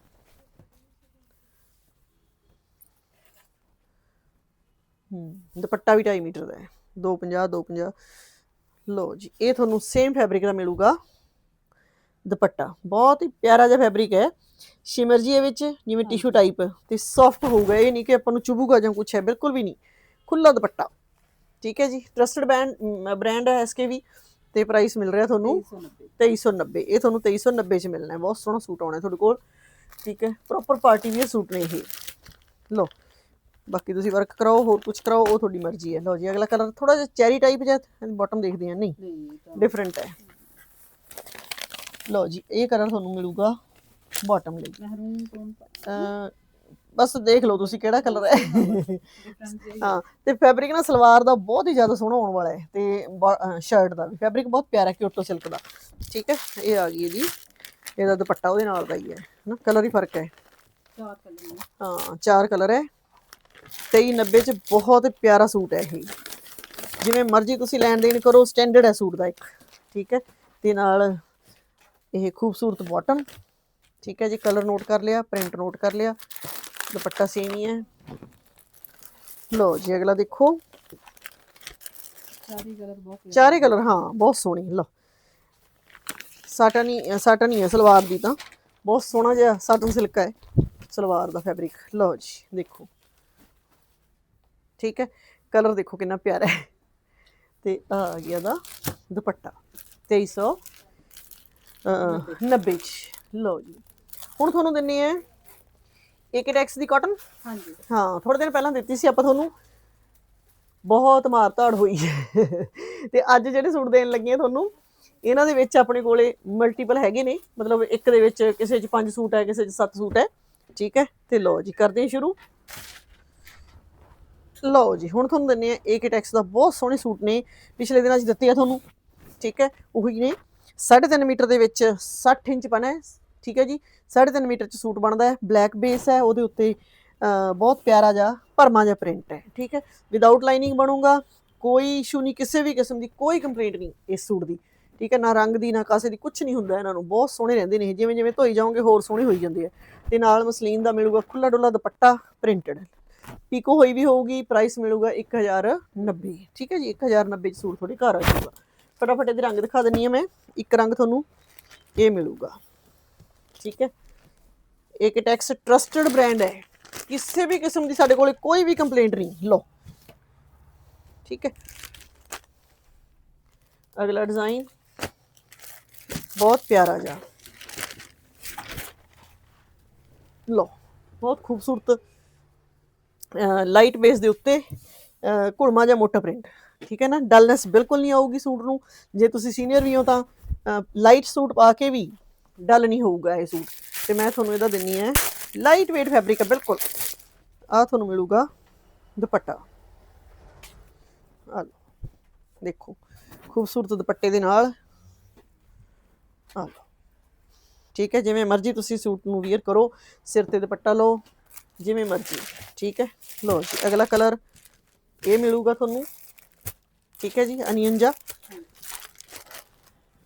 ਹੂੰ, ਦੁਪੱਟਾ ਵੀ 2.5 ਮੀਟਰ ਦਾ ਹੈ। 250 250 ਲੋ ਜੀ, ਇਹ ਤੁਹਾਨੂੰ ਸੇਮ ਫੈਬਰਿਕ ਦਾ ਮਿਲੂਗਾ ਦੁਪੱਟਾ। ਬਹੁਤ ਹੀ ਪਿਆਰਾ ਜਿਹਾ ਫੈਬਰਿਕ ਹੈ। ਸ਼ਿਮਰ ਜੀ ਇਹ ਵਿੱਚ ਜਿਵੇਂ ਟਿਸ਼ੂ ਟਾਈਪ ਤੇ ਸੌਫਟ ਹੋਊਗਾ। ਇਹ ਨਹੀਂ ਕਿ ਆਪਾਂ ਨੂੰ ਚੁਭੂਗਾ ਜਾਂ ਕੁਛ ਹੈ, ਬਿਲਕੁਲ ਵੀ ਨਹੀਂ। ਖੁੱਲਾ ਦੁਪੱਟਾ। ਠੀਕ ਹੈ ਜੀ ਟਰਸਟਡ ਬ੍ਰਾਂਡ ਬ੍ਰਾਂਡ ਹੈ ਐਸਕੇ ਵੀ। ਤੇ ਪ੍ਰਾਈਸ ਮਿਲ ਰਿਹਾ ਤੁਹਾਨੂੰ 390 2390 ਇਹ ਤੁਹਾਨੂੰ 2390 ਚ ਮਿਲਣਾ ਹੈ। ਬਹੁਤ ਸੋਹਣਾ ਸੂਟ ਆਉਣਾ ਹੈ ਤੁਹਾਡੇ ਕੋਲ। ਠੀਕ ਹੈ। ਪ੍ਰੋਪਰ ਪਾਰਟੀ ਵੀਅਰ ਸੂਟ ਨੇ ਇਹ। ਲਓ। ਬਾਕੀ ਤੁਸੀਂ ਵਰਕ ਕਰਾਓ ਹੋਰ ਕੁਝ ਕਰਾਓ ਉਹ ਤੁਹਾਡੀ ਮਰਜ਼ੀ ਹੈ। ਲਓ ਜੀ ਅਗਲਾ ਕਲਰ ਥੋੜਾ ਜਿਹਾ ਚੈਰੀ ਟਾਈਪ ਜਿਹਾ ਬਾਟਮ ਦੇਖਦੇ ਆ ਨਹੀਂ ਨਹੀਂ ਤਾਂ ਡਿਫਰੈਂਟ ਹੈ। ਲਓ ਜੀ ਇਹ ਕਲਰ ਤੁਹਾਨੂੰ ਮਿਲੂਗਾ ਬਾਟਮ ਲਈ। ਮਹਿਰੂਨ ਟੋਨ ਅਹ ਬਸ ਦੇਖ ਲਓ ਤੁਸੀਂ ਕਿਹੜਾ ਕਲਰ ਹੈ। ਹਾਂ ਤੇ ਫੈਬਰਿਕ ਨਾ ਸਲਵਾਰ ਦਾ ਬਹੁਤ ਹੀ ਜ਼ਿਆਦਾ ਸੋਹਣਾ ਹੋਣ ਵਾਲਾ ਹੈ ਤੇ ਸ਼ਰਟ ਦਾ ਵੀ। ਫੈਬਰਿਕ ਬਹੁਤ ਪਿਆਰਾ ਕਿਓਟੋ ਸਿਲਕ ਦਾ। ਠੀਕ ਹੈ ਇਹ ਆ ਗਈ ਇਹਦੀ ਇਹਦਾ ਦੁਪੱਟਾ ਉਹਦੇ ਨਾਲ ਦਾ ਹੀ ਹੈ ਨਾ ਕਲਰ ਹੀ ਫ਼ਰਕ ਹੈ। ਚਾਰ ਕਲਰ ਹਾਂ ਚਾਰ ਕਲਰ ਹੈ। 2390 ਚ ਬਹੁਤ ਪਿਆਰਾ ਸੂਟ ਹੈ ਇਹ। ਜਿਵੇਂ ਮਰਜ਼ੀ ਤੁਸੀਂ ਲੈਣ ਦੇਣ ਕਰੋ ਸਟੈਂਡਰਡ ਹੈ ਸੂਟ ਦਾ ਇੱਕ। ਠੀਕ ਹੈ ਤੇ ਨਾਲ ਇਹ ਖੂਬਸੂਰਤ ਬਾਟਮ ਠੀਕ ਹੈ ਜੀ ਕਲਰ ਨੋਟ ਕਰ ਲਿਆ ਪ੍ਰਿੰਟ ਨੋਟ ਕਰ ਲਿਆ। ਦੁਪੱਟਾ ਸੇਮ ਹੀ ਹੈ। ਲਓ ਜੀ ਅਗਲਾ ਦੇਖੋ। ਚਾਰੀ ਕਲਰ ਬਹੁਤ। ਚਾਰੇ ਕਲਰ ਹਾਂ ਬਹੁਤ ਸੋਹਣੇ ਲਓ। ਸਾਟਨ ਹੀ ਸਾਟਨ ਹੀ ਸਲਵਾਰ ਦੀ ਤਾਂ। ਬਹੁਤ ਸੋਹਣਾ ਜਿਹਾ ਸਾਟਨ ਸਿਲਕ ਹੈ ਸਲਵਾਰ ਦਾ ਫੈਬਰਿਕ। ਲਓ ਜੀ ਦੇਖੋ। ਠੀਕ ਹੈ ਕਲਰ ਦੇਖੋ ਕਿੰਨਾ ਪਿਆਰਾ ਹੈ। ਤੇ ਆ ਆ ਗਿਆ ਦਾ ਦੁਪੱਟਾ 2300 ਅਹ, 90 ਚ। ਲਓ ਜੀ। ਹੁਣ ਤੁਹਾਨੂੰ ਦਿੰਨੀ ਹੈ ਏਕਟੈਕਸ ਦੀ ਕਾਟਨ? ਹਾਂਜੀ। ਹਾਂ ਥੋੜੇ ਦਿਨ ਪਹਿਲਾਂ ਦਿੱਤੀ ਸੀ ਆਪਾਂ ਤੁਹਾਨੂੰ। ਬਹੁਤ ਮਾਰ ਧਾੜ ਹੋਈ ਹੈ। ਤੇ ਅੱਜ ਜਿਹੜੇ ਸੂਟ ਦੇਣ ਲੱਗੀਆਂ ਤੁਹਾਨੂੰ ਇਹਨਾਂ ਦੇ ਵਿੱਚ ਆਪਣੇ ਕੋਲੇ ਮਲਟੀਪਲ ਹੈਗੇ ਨੇ। ਮਤਲਬ ਇੱਕ ਦੇ ਵਿੱਚ ਕਿਸੇ 'ਚ ਪੰਜ ਸੂਟ ਹੈ ਕਿਸੇ 'ਚ ਸੱਤ ਸੂਟ ਹੈ। ਠੀਕ ਹੈ? ਤੇ ਲਓ ਜੀ ਕਰਦੇ ਹਾਂ ਸ਼ੁਰੂ। ਲਓ ਜੀ ਹੁਣ ਤੁਹਾਨੂੰ ਦਿੰਨੇ ਆ ਏਕੇ ਟੈਕਸ ਦਾ ਬਹੁਤ ਸੋਹਣੇ ਸੂਟ ਨੇ। ਪਿਛਲੇ ਦਿਨਾਂ 'ਚ ਦਿੱਤੇ ਆ ਤੁਹਾਨੂੰ। ਠੀਕ ਹੈ? ਉਹੀ ਨੇ। 3.5 ਮੀਟਰ ਦੇ ਵਿੱਚ 60 ਇੰਚ ਬਣਾ ਹੈ। ਠੀਕ ਹੈ ਜੀ? 3.5 ਮੀਟਰ 'ਚ ਸੂਟ ਬਣਦਾ ਹੈ। ਬਲੈਕ ਬੇਸ ਹੈ, ਉਹਦੇ ਉੱਤੇ ਬਹੁਤ ਪਿਆਰਾ ਜਿਹਾ ਭਰਮਾ ਜਿਹਾ ਪ੍ਰਿੰਟ ਹੈ, ਠੀਕ ਹੈ? ਵਿਦਆਊਟ ਲਾਈਨਿੰਗ ਬਣੂਗਾ, ਕੋਈ ਇਸ਼ੂ ਨਹੀਂ, ਕਿਸੇ ਵੀ ਕਿਸਮ ਦੀ ਕੋਈ ਕੰਪਲੇਂਟ ਨਹੀਂ ਇਸ ਸੂਟ ਦੀ, ਠੀਕ ਹੈ? ਨਾ ਰੰਗ ਦੀ, ਨਾ ਕਾਸੇ ਦੀ ਕੁਝ ਨਹੀਂ ਹੁੰਦਾ ਇਹਨਾਂ ਨੂੰ, ਬਹੁਤ ਸੋਹਣੇ ਰਹਿੰਦੇ ਨੇ ਜਿਵੇਂ ਜਿਵੇਂ ਧੋਈ ਜਾਓਗੇ, ਹੋਰ ਸੋਹਣੇ ਹੋਈ ਜਾਂਦੇ ਆ ਤੇ ਨਾਲ ਮਸਲੀਨ ਦਾ ਮਿਲੂਗਾ ਖੁੱਲਾ ਡੁੱਲਾ ਦੁਪੱਟਾ ਪ੍ਰਿੰਟਡ ਪੀਕੋ ਹੋਈ ਵੀ ਹੋਊਗੀ ਪ੍ਰਾਈਸ ਮਿਲੂਗਾ 1090 ਠੀਕ ਹੈ ਜੀ? 1090 ਚ ਸੂਟ ਤੁਹਾਡੇ ਘਰ ਆ ਜਾਊਗਾ। ਫਟਾਫਟ ਇਹਦੇ ਰੰਗ ਦਿਖਾ ਦਿੰਨੀ ਆ ਮੈਂ, ਇੱਕ ਰੰਗ ਤੁਹਾਨੂੰ ਇਹ ਮਿਲੂਗਾ। ਠੀਕ ਹੈ ਇੱਕ ਟੈਕਸ ਟਰਸਟਡ ਬ੍ਰਾਂਡ ਹੈ ਕਿਸੇ ਵੀ ਕਿਸਮ ਦੀ ਸਾਡੇ ਕੋਲੇ ਕੋਈ ਵੀ ਕੰਪਲੇਂਟ ਨਹੀਂ ਲਓ ਠੀਕ ਹੈ ਅਗਲਾ ਡਿਜ਼ਾਈਨ ਬਹੁਤ ਪਿਆਰਾ ਜਿਹਾ ਲਓ ਬਹੁਤ ਖੂਬਸੂਰਤ ਲਾਈਟ ਬੇਸ ਦੇ ਉੱਤੇ ਅਹ, ਘੁਲਮਾ ਜਾਂ ਮੋਟਾ ਪ੍ਰਿੰਟ ਠੀਕ ਹੈ ਨਾ ਡਲਨੈਸ ਬਿਲਕੁਲ ਨਹੀਂ ਆਊਗੀ ਸੂਟ ਨੂੰ ਜੇ ਤੁਸੀਂ ਸੀਨੀਅਰ ਵੀ ਹੋ ਤਾਂ ਲਾਈਟ ਸੂਟ ਪਾ ਕੇ ਵੀ ਡਲ ਨਹੀਂ ਹੋਊਗਾ ਇਹ ਸੂਟ। ਤੇ ਮੈਂ ਤੁਹਾਨੂੰ ਇਹਦਾ ਦਿੰਨੀ ਹੈ ਲਾਈਟ weight ਫੈਬਰਿਕ ਹੈ ਬਿਲਕੁਲ। ਆ ਤੁਹਾਨੂੰ ਮਿਲੂਗਾ ਦੁਪੱਟਾ। ਆ ਦੇਖੋ, ਖੂਬਸੂਰਤ ਦੁਪੱਟੇ ਦੇ ਨਾਲ। ਆ ਠੀਕ ਹੈ, ਜਿਵੇਂ ਮਰਜ਼ੀ ਤੁਸੀਂ ਸੂਟ ਨੂੰ ਵੀਅਰ ਕਰੋ, ਸਿਰ ਤੇ ਦੁਪੱਟਾ ਲਓ, ਜਿਵੇਂ ਮਰਜ਼ੀ, ਠੀਕ ਹੈ? ਲਓ ਜੀ, ਅਗਲਾ ਕਲਰ ਇਹ ਮਿਲੂਗਾ ਤੁਹਾਨੂੰ। ਠੀਕ ਹੈ ਜੀ ਅਨੀਅਨ ਜਾ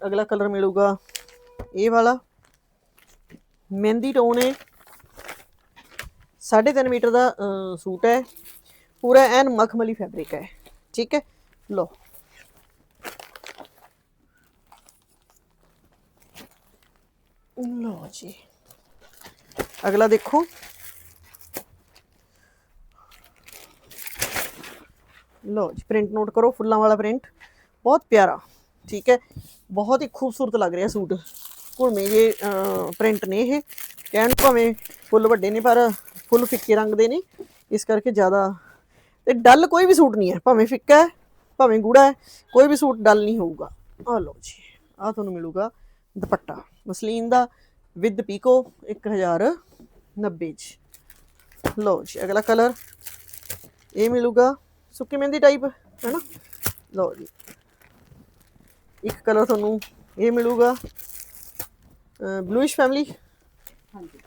ਅਗਲਾ ਕਲਰ ਮਿਲੂਗਾ ਇਹ ਵਾਲਾ। ਮਹਿੰਦੀ ਟੋਨ ਹੈ। 3.5 ਮੀਟਰ ਦਾ ਅਹ, ਸੂਟ ਹੈ। ਪੂਰਾ ਐਨ ਮਖਮਲੀ ਫੈਬਰਿਕ ਹੈ। ਠੀਕ ਹੈ? ਲਓ। ਲਓ ਜੀ। ਅਗਲਾ ਦੇਖੋ। ਲਓ ਜੀ ਪ੍ਰਿੰਟ ਨੋਟ ਕਰੋ। ਫੁੱਲਾਂ ਵਾਲਾ ਪ੍ਰਿੰਟ ਬਹੁਤ ਪਿਆਰਾ। ਠੀਕ ਹੈ? ਬਹੁਤ ਹੀ ਖੂਬਸੂਰਤ ਲੱਗ ਰਿਹਾ ਸੂਟ। ਘੁਲਮੇ ਜੇ ਪ੍ਰਿੰਟ ਨੇ ਇਹ। ਕਹਿਣ ਭਾਵੇਂ ਫੁੱਲ ਵੱਡੇ ਨੇ, ਪਰ ਫੁੱਲ ਫਿੱਕੇ ਰੰਗ ਦੇ ਨੇ। ਇਸ ਕਰਕੇ ਜ਼ਿਆਦਾ ਤੇ ਡੱਲ ਕੋਈ ਵੀ ਸੂਟ ਨਹੀਂ ਹੈ। ਭਾਵੇਂ ਫਿੱਕਾ ਹੈ, ਭਾਵੇਂ ਗੂੜਾ ਹੈ, ਕੋਈ ਵੀ ਸੂਟ ਡੱਲ ਨਹੀਂ ਹੋਊਗਾ। ਆ ਲਓ ਜੀ ਆ ਤੁਹਾਨੂੰ ਮਿਲੂਗਾ ਦੁਪੱਟਾ। ਮਸਲੀਨ ਦਾ ਵਿਦ ਪੀਕੋ 1090 ਚ। ਲਓ ਜੀ, ਅਗਲਾ ਕਲਰ ਇਹ ਮਿਲੂਗਾ ਸੁੱਕੀ ਮਹਿੰਦੀ ਟਾਈਪ ਹੈ ਨਾ? ਲਓ ਜੀ। ਇੱਕ ਕਲਰ ਤੁਹਾਨੂੰ ਇਹ ਮਿਲੂਗਾ ਬਲੂਇਸ਼ ਫੈਮਿਲੀ ਹਾਂਜੀ।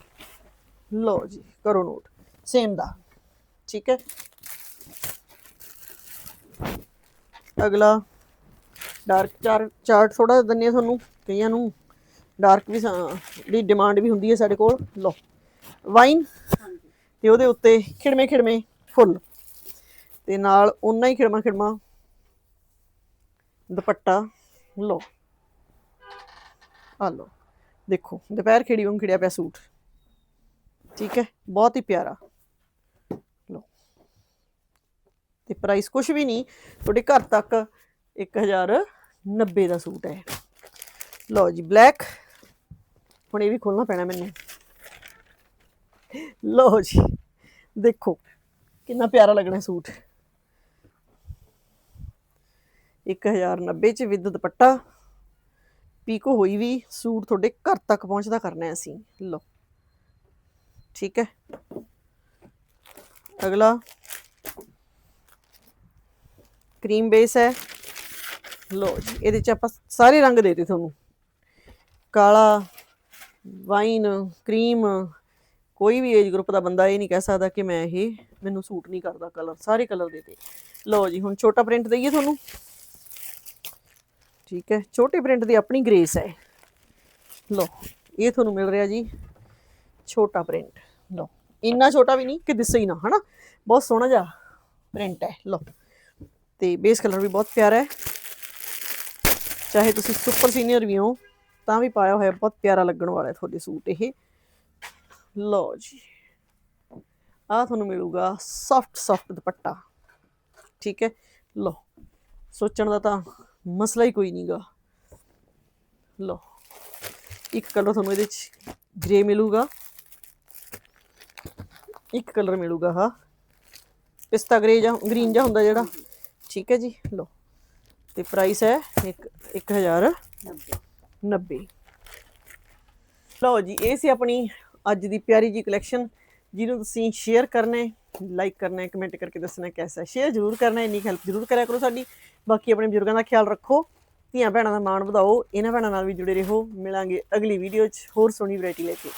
ਲਓ ਜੀ ਕਰੋ ਨੋਟ। ਸੇਮ ਦਾ। ਠੀਕ ਹੈ? ਅਗਲਾ। ਡਾਰਕ ਚਾਰ ਚਾਰਟ ਥੋੜਾ ਦਿੰਨੇ ਤੁਹਾਨੂੰ ਕਈਆਂ ਨੂੰ। ਡਾਰਕ ਵੀ ਦੀ ਡਿਮਾਂਡ ਵੀ ਹੁੰਦੀ ਹੈ ਸਾਡੇ ਕੋਲ। ਲਓ। ਵਾਈਨ ਤੇ ਉਹਦੇ ਉੱਤੇ ਖਿੜਮੇ ਖਿੜਮੇ ਫੁੱਲ। ਤੇ ਨਾਲ ਓਨਾ ਹੀ ਖਿੜਮਾ ਖਿੜਮਾ ਦੁਪੱਟਾ। ਲਓ। ਆ ਲਓ। ਦੇਖੋ ਦੁਪਹਿਰ ਖਿੜੀ ਵਾਂਗ ਖਿੜਿਆ ਪਿਆ ਸੂਟ ਠੀਕ ਹੈ ਬਹੁਤ ਹੀ ਪਿਆਰਾ ਲਓ ਤੇ ਪ੍ਰਾਈਸ ਕੁਝ ਵੀ ਨਹੀਂ ਤੁਹਾਡੇ ਘਰ ਤੱਕ 1090 ਦਾ ਸੂਟ ਹੈ ਲਓ ਜੀ ਬਲੈਕ ਹੁਣ ਇਹ ਵੀ ਖੋਲਣਾ ਪੈਣਾ ਮੈਨੂੰ ਲਓ ਜੀ ਦੇਖੋ ਕਿੰਨਾ ਪਿਆਰਾ ਲੱਗਣਾ ਸੂਟ 1090 ਚ ਵਿਦ ਦੁਪੱਟਾ ਪੀਕੋ ਹੋਈ ਵੀ ਸੂਟ ਤੁਹਾਡੇ ਘਰ ਤੱਕ ਪਹੁੰਚਦਾ ਕਰਨਾ ਹੈ ਅਸੀਂ। ਲਓ। ਠੀਕ ਹੈ। ਅਗਲਾ। ਕਰੀਮ ਬੇਸ ਹੈ। ਲਓ ਜੀ, ਇਹਦੇ ਚ ਆਪਾਂ ਸਾਰੇ ਰੰਗ ਦੇ ਦਿੱਤੇ ਤੁਹਾਨੂੰ। ਕਾਲਾ, ਵਾਈਨ, ਕਰੀਮ, ਕੋਈ ਵੀ ਏਜ ਗਰੁੱਪ ਦਾ ਬੰਦਾ ਇਹ ਨਹੀਂ ਕਹਿ ਸਕਦਾ ਕਿ ਮੈਂ ਇਹ, ਮੈਨੂੰ ਸੂਟ ਨਹੀਂ ਕਰਦਾ ਕਲਰ ਸਾਰੇ ਕਲਰ ਦੇ ਤੇ ਲਓ ਜੀ, ਹੁਣ ਛੋਟਾ ਪ੍ਰਿੰਟ ਦਈਏ ਤੁਹਾਨੂੰ। ਠੀਕ ਹੈ, ਛੋਟੇ ਪ੍ਰਿੰਟ ਦੀ ਆਪਣੀ ਗ੍ਰੇਸ ਹੈ। ਲਓ, ਇਹ ਤੁਹਾਨੂੰ ਮਿਲ ਰਿਹਾ ਜੀ, ਛੋਟਾ ਪ੍ਰਿੰਟ। ਲਓ, ਇੰਨਾ ਛੋਟਾ ਵੀ ਨਹੀਂ ਕਿ ਦਿਸੇ ਹੀ ਨਾ, ਹਨਾ? ਬਹੁਤ ਸੋਹਣਾ ਜਿਹਾ ਪ੍ਰਿੰਟ ਹੈ, ਲਓ। ਤੇ ਬੇਸ ਕਲਰ ਵੀ ਬਹੁਤ ਪਿਆਰਾ ਹੈ। ਚਾਹੇ ਤੁਸੀਂ ਸੁਪਰ ਸੀਨੀਅਰ ਵੀ ਹੋ, ਤਾਂ ਵੀ ਪਾਇਆ ਹੋਇਆ, ਬਹੁਤ ਪਿਆਰਾ ਲੱਗਣ ਵਾਲਾ ਹੈ ਤੁਹਾਡੇ ਸੂਟ ਇਹ। ਲਓ ਜੀ ਆ ਤੁਹਾਨੂੰ ਮਿਲੂਗਾ ਸੌਫਟ ਸੌਫਟ ਦੁਪੱਟਾ। ਠੀਕ ਹੈ, ਲਓ, ਸੋਚਣ ਦਾ ਤਾਂ ਮਸਲਾ ਹੀ ਕੋਈ ਨਹੀਂਗਾ ਲਓ, ਇੱਕ ਕਲਰ ਤੁਹਾਨੂੰ ਇਹਦੇ ਚ ਗ੍ਰੇ ਮਿਲੂਗਾ। ਇੱਕ ਕਲਰ ਮਿਲੂਗਾ ਹਾਂ ਪਿਸਤਾ ਗ੍ਰੇ ਜਾਂ ਗ੍ਰੀਨ ਜਾਂ ਹੁੰਦਾ ਜਿਹੜਾ। ਠੀਕ ਹੈ ਜੀ, ਲਓ। ਤੇ ਪ੍ਰਾਈਸ ਹੈ 1090 90 ਲਓ ਜੀ, ਇਹ ਸੀ ਆਪਣੀ ਅੱਜ ਦੀ ਪਿਆਰੀ ਜੀ ਕਲੈਕਸ਼ਨ ਜਿਹਨੂੰ ਤੁਸੀਂ ਸ਼ੇਅਰ ਕਰਨਾ ਹੈ ਲਾਈਕ ਕਰਨਾ ਹੈ ਕਮੈਂਟ ਕਰਕੇ ਦੱਸਣਾ ਹੈ ਕੈਸਾ ਸ਼ੇਅਰ ਜ਼ਰੂਰ ਕਰਨਾ ਹੈ, ਇੰਨੀ ਹੈਲਪ ਜ਼ਰੂਰ ਕਰਿਆ ਕਰੋ ਸਾਡੀ। ਬਾਕੀ ਆਪਣੇ ਬਜ਼ੁਰਗਾਂ ਦਾ ਖਿਆਲ ਰੱਖੋ, ਧੀਆਂ ਭੈਣਾਂ ਦਾ ਮਾਣ ਵਧਾਓ, ਇਹਨਾਂ ਭੈਣਾਂ ਨਾਲ ਵੀ ਜੁੜੇ ਰਹੋ, ਮਿਲਾਂਗੇ ਅਗਲੀ ਵੀਡੀਓ 'ਚ ਹੋਰ ਸੋਹਣੀ ਵੈਰਾਈਟੀ ਲੈ ਕੇ।